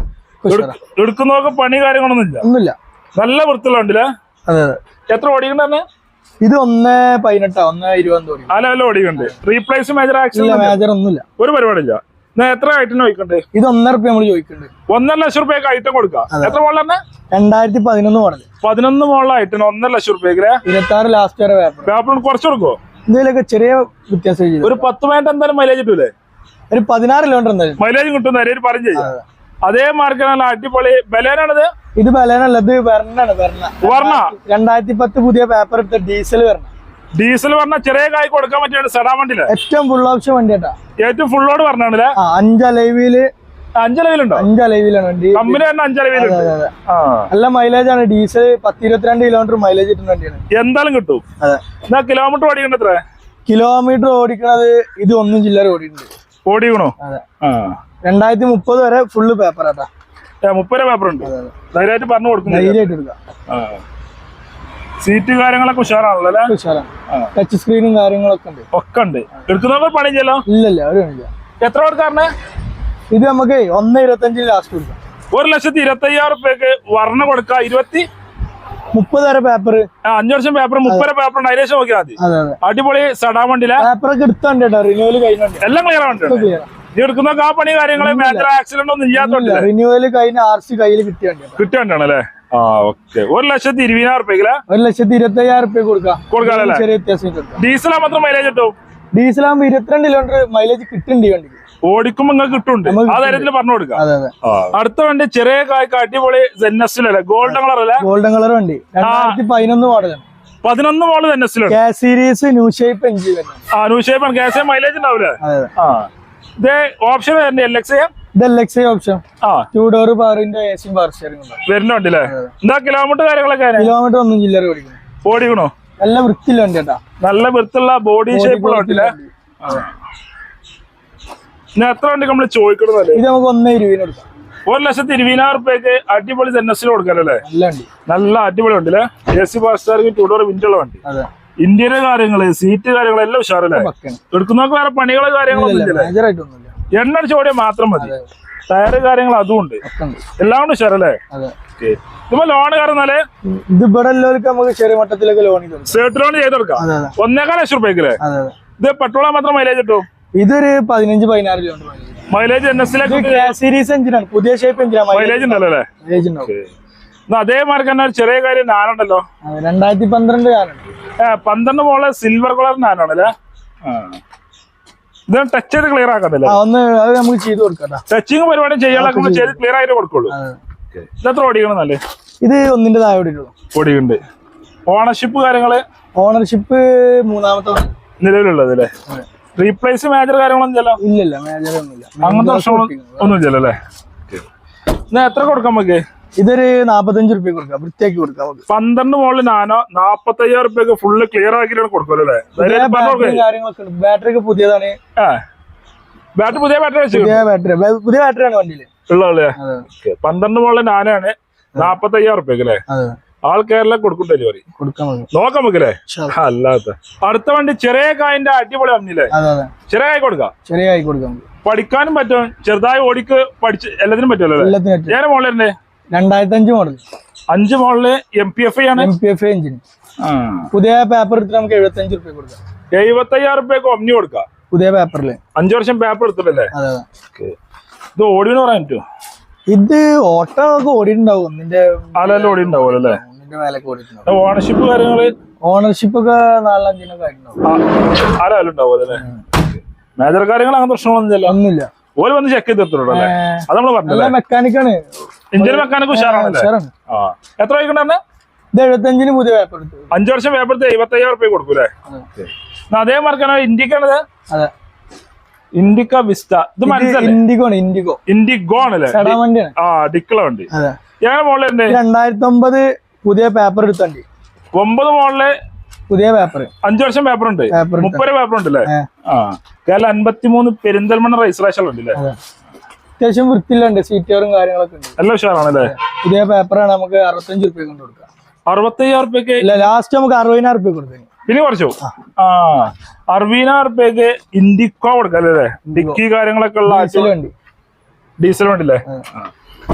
എടുക്ക- എടുക്കുന്നതൊക്കെ പണി കാര്യങ്ങളൊന്നും ഇല്ല. ഒന്നുമില്ല. നല്ല വൃത്തിയുള്ള ഉണ്ടല്ലേ അതെ അതെ. എത്ര ഓടിക്കണ്ടെന്ന് ഇത് ഒന്ന് പതിനെട്ടാ ഒന്ന് ഇരുപത് തോന്നി ആ ലെവലിൽ ഓടിക്കുന്നുണ്ട് റീപ്ലേസ് മേജർ ഇല്ല ആക്സിഡന്റ് മേജർ ഒന്നുമില്ല. ഒരു പരിപാടിയില്ല. എത്ര ഐറ്റം ചോദിക്കണ്ടേ? ഇത് ഒന്നര റുപ്യ നമ്മൾ ചോദിക്കുന്നുണ്ട് ഒന്നര ലക്ഷം റുപ്യക്ക് ഐറ്റം കൊടുക്കാം. എത്ര തന്നെ രണ്ടായിരത്തി പതിനൊന്ന് മോഡൽ പതിനൊന്ന് മോളിലെ ഐറ്റം ഒന്നര ലക്ഷം റുപ്യക്ക് ഇരുപത്തി ലാസ്റ്റ് വരെ പേപ്പർ പേപ്പർ കുറച്ച് കൊടുക്കോ ഇതിലൊക്കെ ചെറിയ വ്യത്യാസം ഒരു പത്ത് മിനിറ്റ് എന്തായാലും മൈലേജ് കിട്ടൂലേ? ഒരു പതിനാറ് കിലോമീറ്റർ എന്തായാലും മൈലേജ് കിട്ടുന്ന പറഞ്ഞു ചെയ്യാം. അതേ മാർക്ക് നല്ല അടിപൊളി ബലേനാണിത്? ഇത് ബലേനല്ല ഇത് വെർണാണ് വെർണ. വർണ രണ്ടായിരത്തി പത്ത് പുതിയ പേപ്പർ എടുത്ത ഡീസൽ വരണം ഡീസൽ പറഞ്ഞ ചെറിയ കായ് കൊടുക്കാൻ പറ്റിയ സെഡാ വണ്ടിയിൽ? ഏറ്റവും ഫുൾ ഓപ്ഷൻ വണ്ടി കേട്ടാ. ഏറ്റവും ഫുള്ളോട് പറഞ്ഞാണല്ലേ അഞ്ചലവിൽ അഞ്ചലവിലുണ്ടോ അഞ്ചലവിലാണ് വണ്ടി. കമ്പനി തന്നെ അഞ്ചലവിൽ നല്ല മൈലേജ് ആണ്. ഡീസൽ പത്ത് ഇരുപത്തിരണ്ട് കിലോമീറ്റർ മൈലേജ് കിട്ടുന്ന വണ്ടിയാണ്. എന്തായാലും കിട്ടും. അതെ. എന്നാ കിലോമീറ്റർ ഓടിക്കണ്ട എത്ര? കിലോമീറ്റർ ഓടിക്കണത് ഇത് ഒന്നും ചില്ലറ ഓടിയിട്ടുണ്ട്. ഓടിക്കണോ? അതെ. ആ. രണ്ടായിരത്തി മുപ്പത് വരെ ഫുള്ള് പേപ്പർ ആട്ടാ. മുപ്പത് പേപ്പർ ഉണ്ട്. ധൈര്യമായിട്ട് പറഞ്ഞു കൊടുക്കുന്നു ധൈര്യമായിട്ട് എടുക്കാം. സീറ്റ് കാര്യങ്ങളൊക്കെ ഉഷാറാണല്ലോ അല്ലേ? ഉഷാറാണ്. ടച്ച് സ്ക്രീനും കാര്യങ്ങളൊക്കെ ഉണ്ട്. ഒക്കെ ഉണ്ട്. എടുക്കുന്നവർ പണി ചെയ്യലോ ഇല്ലല്ല ഒരു എത്ര കൊടുക്കാറിന് ഇത് നമുക്ക് ഒന്ന് ഇരുപത്തഞ്ചിന് ലാസ്റ്റ് കൊടുക്കാം. ഒരു ലക്ഷത്തി ഇരുപത്തി അയ്യായിരം റുപ്യക്ക് വർണ കൊടുക്കുക ഇരുപത്തി മുപ്പത് വരെ പേപ്പർ അഞ്ചു വർഷം പേപ്പർ മുപ്പത് പേപ്പർ ഉണ്ട്. അതിനേശം നോക്കിയാൽ മതി. അടിപൊളി സടാ വണ്ടിയിലെ. പേപ്പറൊക്കെ എടുത്തോണ്ട് കേട്ടോ റിന്യൂവൽ കഴിഞ്ഞോണ്ട് എല്ലാം ക്ലിയർ ആണ് ക്ലിയർ എടുക്കുന്ന ആ പണി കാര്യങ്ങൾ മേജർ ആക്സിഡന്റ് ഒന്നും ഇല്ലാത്തോണ്ട് റിന്യൂവൽ കഴിഞ്ഞ ആർ സി കയ്യിൽ കിട്ടിയ വണ്ടി ആ ഓക്കെ ഒരു ലക്ഷത്തി ഇരുപതിനായിരം റുപ്യക്കിൽ ഒരു ലക്ഷത്തി ഇരുപത്തി അയ്യായിരം റുപ്യ കൊടുക്കാം കൊടുക്കാനല്ലേ ചെറിയ വ്യത്യാസം ഡീസലാ മാത്രം മൈലേജ് കിട്ടും? ഡീസലാകുമ്പോ ഇരുപത്തിരണ്ട് കിലോമീറ്റർ മൈലേജ് കിട്ടുന്നുണ്ട് വണ്ടിക്ക്. ഓടിക്കുമ്പോ നിങ്ങൾക്ക് കിട്ടുന്നുണ്ട്. ആ തരത്തിൽ പറഞ്ഞു കൊടുക്കാം. അതെ അതെ. അടുത്ത വണ്ടി ചെറിയ കായ്ക്ക് അടിപൊളി ജെന്നസിലല്ലേ ഗോൾഡൻ കളർ അല്ലേ? ഗോൾഡൻ കളർ വണ്ടി. രണ്ടായിരത്തി പതിനൊന്ന് മോഡലാണ് പതിനൊന്ന് മോൾ ജെന്നസിലുണ്ട് കെ സീരീസ് ന്യൂ ഷേപ്പ് വരുന്നത്. ആ ന്യൂഷേപ്പ് ഗ്യാസ് മൈലേജ് ഉണ്ടാവില്ലേ ആ. ഇത് ഓപ്ഷൻ എൽ എക്സ് ഓപ്ഷൻ ആ. ടു ഡോർ പവറിന്റെ ഏസിയും പവർ സ്റ്റിയറിംഗ് വരുന്നുണ്ട് എന്താ കിലോമീറ്റർ കാര്യങ്ങളൊക്കെ കിലോമീറ്റർ ഒന്നും ചില്ലറ ഓടിക്കുന്നു ഓടിക്കണോ. നല്ല വൃത്തിയില്ല വണ്ടി കേട്ടാ നല്ല വൃത്തിയുള്ള ബോഡി ഷേപ്പുള്ള വണ്ടിയില്ലേ? എത്ര വണ്ടി നമ്മൾ ചോദിക്കണതല്ലേ ഇത് നമുക്ക് ഒന്നേ ഇരുപതിന് കൊടുക്കാം. ഒരു ലക്ഷത്തി ഇരുപതിനായിരം റുപ്യക്ക് അടിപൊളി ജെന്നസിൽ കൊടുക്കാനല്ലേ നല്ല വണ്ടി. അടിപൊളി വണ്ടിയില്ലേ? എ സി ബസ് സ്റ്റാറിംഗ് ടൂ ഡോർ വിൻഡുള്ള വണ്ടി. അതെ. ഇന്ത്യയുടെ കാര്യങ്ങൾ സീറ്റ് കാര്യങ്ങളെല്ലാം ഉഷാറല്ലേ പക്കാണ് എടുക്കുന്നവർക്ക് വേറെ പണികളോ കാര്യങ്ങളൊന്നും ഇല്ല ഇല്ലല്ലേ. മേജർ എണ്ണ അടിച്ച് ഓടിയാൽ മാത്രം മതി. ടയറ് കാര്യങ്ങൾ അതും ഉണ്ട്. എല്ലാം കൊണ്ട് ഉഷാറല്ലേ? ഇപ്പൊ ലോൺ കയറുന്നാലേ ഇത് ഇവിടെ എല്ലാവർക്കും നമുക്ക് ചെറിയ മട്ടത്തിലൊക്കെ ലോൺ സേർട്ട് ലോൺ ഒന്നേക്കാൽ ലക്ഷം റുപ്യക്കല്ലേ ഇത് പെട്രോളാ മാത്രം മൈലേജ് കിട്ടും? ഇതൊരു പതിനഞ്ച് പതിനാറ് kilometre mileage N S series എഞ്ചിനാണ് പുതിയ ഷേപ്പ് എഞ്ചിനാണ് മൈലേജ് ഉണ്ടല്ലോ അല്ലേ? മൈലേജ് ഉണ്ടാവും. എന്നാ അതേ മാർക്ക് തന്നെ ഒരു ചെറിയ കാര്യം നാനുണ്ടല്ലോ അതെ, രണ്ടായിരത്തി പന്ത്രണ്ട് പന്ത്രണ്ട് മോളെ സിൽവർ കളർ നാനാണല്ലേ ആ. ഇത് ടച്ച് ചെയ്ത് ക്ലിയർ ആക്കുന്നില്ല ആ ഒന്ന് അത് നമുക്ക് ചെയ്ത് കൊടുക്കാം ടച്ചിങ് പരിപാടി ചെയ്യാനൊക്കെ ചെയ്ത് ക്ലിയർ ആയിട്ട് കൊടുക്കുള്ളൂ. ഇതത്ര ഓടിക്കണം നല്ലേ? ഇത് ഒന്നിന്റെ താഴെ ഓടിയിട്ടുള്ളൂ. ഓടിയുണ്ട് ഓണർഷിപ്പ് കാര്യങ്ങൾ? ഓണർഷിപ്പ് മൂന്നാമത്തെ. നിലവിലുള്ളത് അല്ലേ റീപ്ലേസ് മേജർ കാര്യങ്ങളൊന്നും ചെല്ലാം ഇല്ലല്ല മേജർ ഒന്നുമില്ല. അങ്ങനത്തെ പ്രശ്നങ്ങളൊന്നും ഒന്നും ചെല്ലല്ലേ എന്നാ എത്ര കൊടുക്കാം നമുക്ക്? ഇതൊരു നാപ്പത്തഞ്ച് റുപ്യ കൊടുക്കാം വൃത്തിയാക്കി കൊടുക്കാം പന്ത്രണ്ട് മോളിൽ നാനോ നാപ്പത്തയ്യായിരം റുപ്യ ഫുള്ള് ക്ലിയർ ആക്കിയിട്ടാണ് കൊടുക്കല്ലേ ബാറ്ററി കാര്യങ്ങളൊക്കെ ഉണ്ട്. ബാറ്ററി ഒക്കെ പുതിയതാണ്. ബാറ്ററി പുതിയ ബാറ്ററി പുതിയ ബാറ്ററി പുതിയ ബാറ്ററിയാണ് വണ്ടിയിൽ. ഉള്ളതല്ലേ പന്ത്രണ്ട് മോളിൽ നാനാണ് നാപ്പത്തയ്യായിരം റുപ്യക്ക് അല്ലേ? ആൾ കേരള കൊടുക്കും ഡെലിവറി നോക്കാം നമുക്കല്ലേ അല്ലാത്ത. അടുത്ത വണ്ടി ചെറിയ കായന്റെ അടിപൊളി വന്നില്ലേ ചെറിയ കായ് കൊടുക്കാം. ചെറിയ കായ് കൊടുക്കാം പഠിക്കാനും പറ്റും. ചെറുതായി ഓടിക്ക് പഠിച്ച് എല്ലാത്തിനും പറ്റുമല്ലോ എല്ലാത്തിനും ഞാൻ മോളിലെ രണ്ടായിരത്തി അഞ്ച് മോഡൽ അഞ്ച് മോഡൽ എം പി എഫ് ആണ് എം പി എഫ് എഞ്ചിൻ പുതിയ പേപ്പർ എടുത്തിട്ട് നമുക്ക് എഴുപത്തി അഞ്ച് റുപ്യ കൊടുക്കാം. എഴുപത്തി അയ്യായിരം റുപ്യക്ക് ഒമ്നി കൊടുക്കാം? പുതിയ പേപ്പറിൽ അഞ്ചു വർഷം പേപ്പർ എടുത്തിട്ടല്ലേ? ഇത് ഓടിയെന്ന് പറയാൻ പറ്റുമോ ഇത് ഓട്ടോ ഒക്കെ ഓടിയിട്ടുണ്ടാവും. നിന്റെ ആലെല്ലാം ഓടി ഉണ്ടാവുമല്ലോ അല്ലേ ഓടിയിട്ടുണ്ടാവും. ഓണർഷിപ്പ് കാര്യങ്ങൾ? ഓണർഷിപ്പ് ഒക്കെ നാലഞ്ചിനൊക്കെ ആയിട്ടുണ്ടാവും. മേജർ കാര്യങ്ങൾ അങ്ങനെ പ്രശ്നങ്ങളൊന്നും ചെല്ലാം ഒന്നുമില്ല. ഓൽ വന്ന് ചെക്ക് ചെയ്ത് അത് മെക്കാനിക്കാണ് ഇന്ത്യൻ മെക്കാനിക് ഉഷാറാണ്. എത്ര വൈകണ്ടേ ഇത് എഴുപത്തഞ്ചിന് പുതിയ പേപ്പർ എടുത്തു. അഞ്ചു വർഷം പേപ്പറത്തെ എഴുപത്തയ്യായിരം റുപ്യ കൊടുക്കൂലേ? അതേ. മാർക്കാണ് ഇന്ത്യക്കാണത് അതെ ഇൻഡിക്ക വിസ്റ്റ. ഇത് മനസ്സിലല്ലേ ഇൻഡിഗോ ഇൻഡിഗോ. ഇൻഡിഗോ ആണല്ലേ? വണ്ടിയാണ്. ആ ഡിക്കള വണ്ടി. ഞങ്ങളുടെ മോളിലുണ്ട് രണ്ടായിരത്തി ഒമ്പത് പുതിയ പേപ്പർ എടുത്തണ്ടി ഒമ്പത് മോളിൽ പുതിയ പേപ്പർ അഞ്ചു വർഷം പേപ്പർ ഉണ്ട്. പേപ്പർ മുപ്പത് പേപ്പർ ഉണ്ട് അല്ലേ ആ. കേരള അൻപത്തിമൂന്ന് പെരിന്തൽമണ്ണ രജിസ്ട്രേഷൻ ഉണ്ട് അല്ലേ അതെ. അത്യാവശ്യം വൃത്തിയിലുണ്ട് സീറ്റുകളും കാര്യങ്ങളൊക്കെ ഉണ്ട്. എല്ലാം ഉഷാറാണല്ലേ? പുതിയ പേപ്പറാണ് നമുക്ക് അറുപത്തഞ്ച് റുപ്യ കൊണ്ട് കൊടുക്കാം. അറുപത്തയ്യായിരം റുപ്യക്ക് ഇല്ല ലാസ്റ്റ് നമുക്ക് അറുപതിനായിരം റുപ്യ കൊടുത്തു പിന്നെ കുറച്ചു? ആ. അറുപതിനായിരം റുപ്യക്ക് ഇൻഡിക്കോ കൊടുക്കാം അല്ലേ? ഡിക്കി കാര്യങ്ങളൊക്കെ ഉള്ള ഡീസലുണ്ട് ഡീസൽ വണ്ടില്ലേ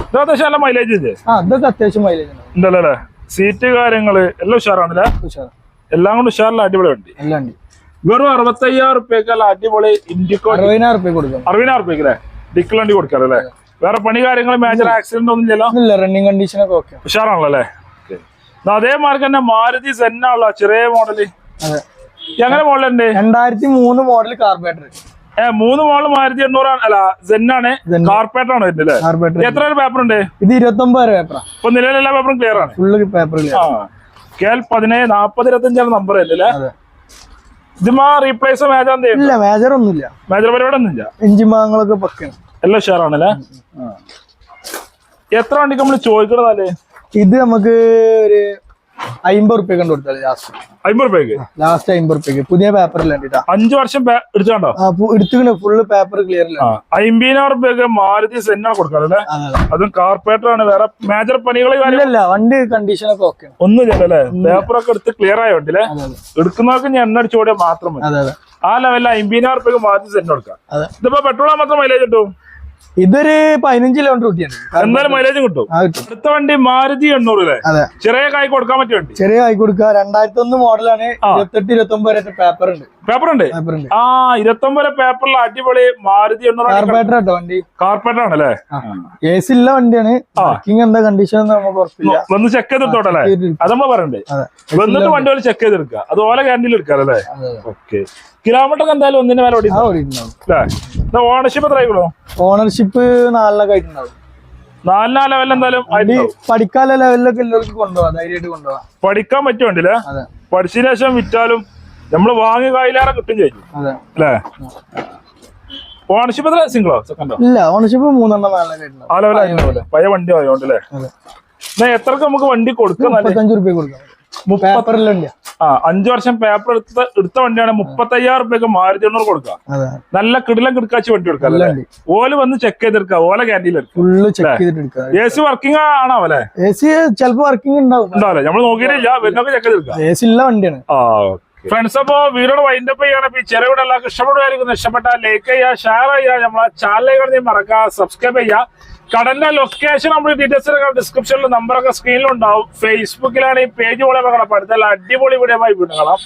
ഇത് അത്യാവശ്യം നല്ല മൈലേജ് ഇല്ലേ? ആ ഇതൊക്കെ അത്യാവശ്യം മൈലേജ് ഉണ്ടല്ലേ സീറ്റ് കാര്യങ്ങൾ എല്ലാം ഉഷാറാണല്ലേ ഉഷാറ്. എല്ലാം കൊണ്ട് ഉഷാറില്ല അടിപൊളി വണ്ടി. എല്ലാം വെറും അറുപത്തയ്യായിരം റുപ്യക്കല്ല അടിപൊളി ഇൻഡിക്കോ അറുപതിനായിരം റുപ്യ കൊടുക്കാം. അറുപതിനായിരം റുപ്യക്ക് അല്ലേ? ഡിക്കിൾ വണ്ടി കൊടുക്കാറ് അല്ലേ വേറെ പണി കാര്യങ്ങൾ മേജർ ആക്സിഡന്റ് ഒന്നും ഇല്ലല്ലോ? ഇല്ല റണ്ണിങ് കണ്ടീഷനൊക്കെ ഓക്കെ ഉഷാറാണല്ലോ അല്ലേ? അതേ മാർക്ക് തന്നെ മാരുതി സെന്നാണല്ലോ ചെറിയ മോഡൽ എങ്ങനെ മോഡലുണ്ട് രണ്ടായിരത്തി മൂന്ന് മോഡൽ കാർബേറ്റർ ഏഹ് മൂന്ന് മോഡൽ മാരുതി എണ്ണൂറാണ് അല്ല സെന്നാണ് കാർപ്പേറ്റർ ആണ് വരുന്നത് അല്ലേ? എത്ര പേപ്പർ ഉണ്ട്? ഇത് ഇരുപത്തി ഒമ്പത് പേപ്പർ പേപ്പറാ ഇപ്പൊ നിലവിലെല്ലാ പേപ്പറും ക്ലിയർ ആണ്. ഫുള്ള് പേപ്പർ കെ എൽ പതിനേഴ് നാപ്പത് ഇരുപത്തി അഞ്ചാണ് നമ്പർ അല്ലേ? റീപ്ലേസ് മേജർ എന്ത് ഇല്ല മേജർ ഒന്നുമില്ല. മേജർ പരിപാടി ഒന്നും ഇല്ല എഞ്ചിൻ ഭാഗങ്ങളൊക്കെ പക്കാണ് എല്ലാം ഉഷാറാണല്ലേ എത്ര വണ്ടിക്ക് നമ്മൾ ചോദിക്കണതല്ലേ ഇത് നമുക്ക് ഒരു അമ്പത് റുപ്യ കണ്ടു കൊടുത്താൽ ലാസ്റ്റ് അമ്പത് റുപ്യക്ക് ലാസ്റ്റ് അമ്പത് റുപ്യക്ക് പുതിയ പേപ്പറിൽ അഞ്ചു വർഷം എടുത്തോ എടുത്തോണ്ടോ എടുത്തുകൊണ്ട് ഫുള്ള് പേപ്പർ ക്ലിയർ അമ്പതിനായിരം റുപ്യക്ക് മാരുതി സെന്നാണ് കൊടുക്കാറല്ലേ അതും കാർപ്പറേറ്റർ ആണ്. വേറെ മേജർ പണികൾ ഇല്ല വണ്ടി കണ്ടീഷൻ ഒക്കെ ഓക്കെ ഒന്നും പേപ്പർ പേപ്പറൊക്കെ എടുത്ത് ക്ലിയർ ആയ വണ്ടിയില്ലേ എടുക്കുന്നവർക്ക് ഞാൻ എണ്ണ അടിച്ചോടിയാൽ മാത്രം മതി. ആ ലെവലിൽ അമ്പതിനായിരം റുപ്യക്ക് മാരുതി സെന്ന കൊടുക്കാം ഇതിപ്പോ പെട്രോൾ മാത്രം മൈലേജ് കിട്ടും? ഇതൊരു പതിനഞ്ച് കിലോമീറ്റർ കിട്ടിയാണ് എന്തായാലും മൈലേജ് കിട്ടും. അടുത്ത വണ്ടി മാരുതി എണ്ണൂറ് അതെ. ചെറിയ കായ് കൊടുക്കാൻ പറ്റിയ ചെറിയ കായ് കൊടുക്കുക. രണ്ടായിരത്തി ഒന്ന് മോഡലാണ് ഇരുപത്തെട്ട് ഇരുപത്തി ഒമ്പത് വരെ പേപ്പർ ഉണ്ട്. പേപ്പർ ഉണ്ട്? ആ ഇരുപത്തൊമ്പത് പേപ്പറിൽ അടിപൊളി മാരുതി കാർബേറ്റർ കേട്ടോ. വണ്ടി. ആണല്ലേ? എ സി ഉള്ള വണ്ടിയാണ്. എന്താ കണ്ടീഷൻ വന്ന് ചെക്ക് ചെയ്തിട്ടോട്ടല്ലേ അതമ്മ നമ്മൾ പറയണ്ടേ വന്നിട്ട് വണ്ടി. പോലെ ചെക്ക് ചെയ്തെടുക്കുക അത് ഓല ക്യാന്റീനിൽ എടുക്കാറല്ലേ ഓക്കെ കിലോമീറ്റർ എന്തായാലും ഒന്നിന് മേലെ ഓടിയിട്ടുണ്ടാവും. അല്ലേ? ഓണർഷിപ്പ് എത്ര ആയിക്കോളൂ ഓണർഷിപ്പ് നാലിലൊക്കെ ആയിട്ടുണ്ടാവും. നാലിനാ ലെവലിൽ എന്തായാലും അടി. പഠിക്കാനുള്ള ലെവലിലൊക്കെ എല്ലാവർക്കും കൊണ്ടുപോകാം ധൈര്യമായിട്ട് കൊണ്ടുപോകാം പഠിക്കാൻ വണ്ടിയില്ലേ പഠിച്ചതിന് ശേഷം വിറ്റാലും നമ്മൾ വാങ്ങി കയ്യിലേറെ കിട്ടും ചേച്ചി അല്ലേ? ഓണർഷിപ്പ് സിംഗിളോ സെക്കൻഡോ ഇല്ല ഓണർഷിപ്പ് മൂന്നെണ്ണം പഴയ വണ്ടി ആയതുകൊണ്ട് അല്ലേ എത്രക്ക് നമുക്ക് വണ്ടി കൊടുക്കാം ആ അഞ്ചു വർഷം പേപ്പർ എടുത്ത എടുത്ത വണ്ടിയാണ് മുപ്പത്തയ്യായിരം റുപ്യക്ക് മാരുതി എണ്ണൂറ് കൊടുക്കാം. നല്ല കിടിലം കിടക്കാച്ച് വണ്ടി കൊടുക്കാം അല്ലേ? ഓൽ വന്ന് ചെക്ക് ചെയ്തെടുക്കുക ഓല ക്യാന്റീൻ എ സി വർക്കിംഗ് ആണോ അല്ലെ? എ സി ചിലപ്പോ വർക്കിംഗ് ഉണ്ടാവും. ഉണ്ടാവില്ലേ. നമ്മൾ നോക്കിയിട്ടില്ല വരുന്നൊക്കെ ചെക്ക് ചെയ്തെടുക്കാം. എ സി ഉള്ള വണ്ടിയാണ്. ആ ഫ്രണ്ട്സ് അപ്പോ വീടോട് വൈൻഡപ്പ് ചെയ്യണം. ചെറിയ വീട് എല്ലാവർക്കും ഇഷ്ടപ്പെടുമായിരിക്കും ഇഷ്ടപ്പെട്ടാൽ ലൈക്ക് ചെയ്യുക ഷെയർ ചെയ്യുക. നമ്മളെ ചാനൽ മറക്കുക സബ്സ്ക്രൈബ് ചെയ്യുക. കടന്റെ ലൊക്കേഷൻ നമ്മൾ ഡീറ്റെയിൽസ് ഡിസ്ക്രിപ്ഷനിൽ നമ്പറൊക്കെ സ്ക്രീനിലുണ്ടാവും ഫേസ്ബുക്കിലാണ് ഈ പേജ് പോലെ കിടപ്പ്. അടുത്തുള്ള അടിപൊളി വീഡിയോ ആയി വീണ്ടും കാണാം.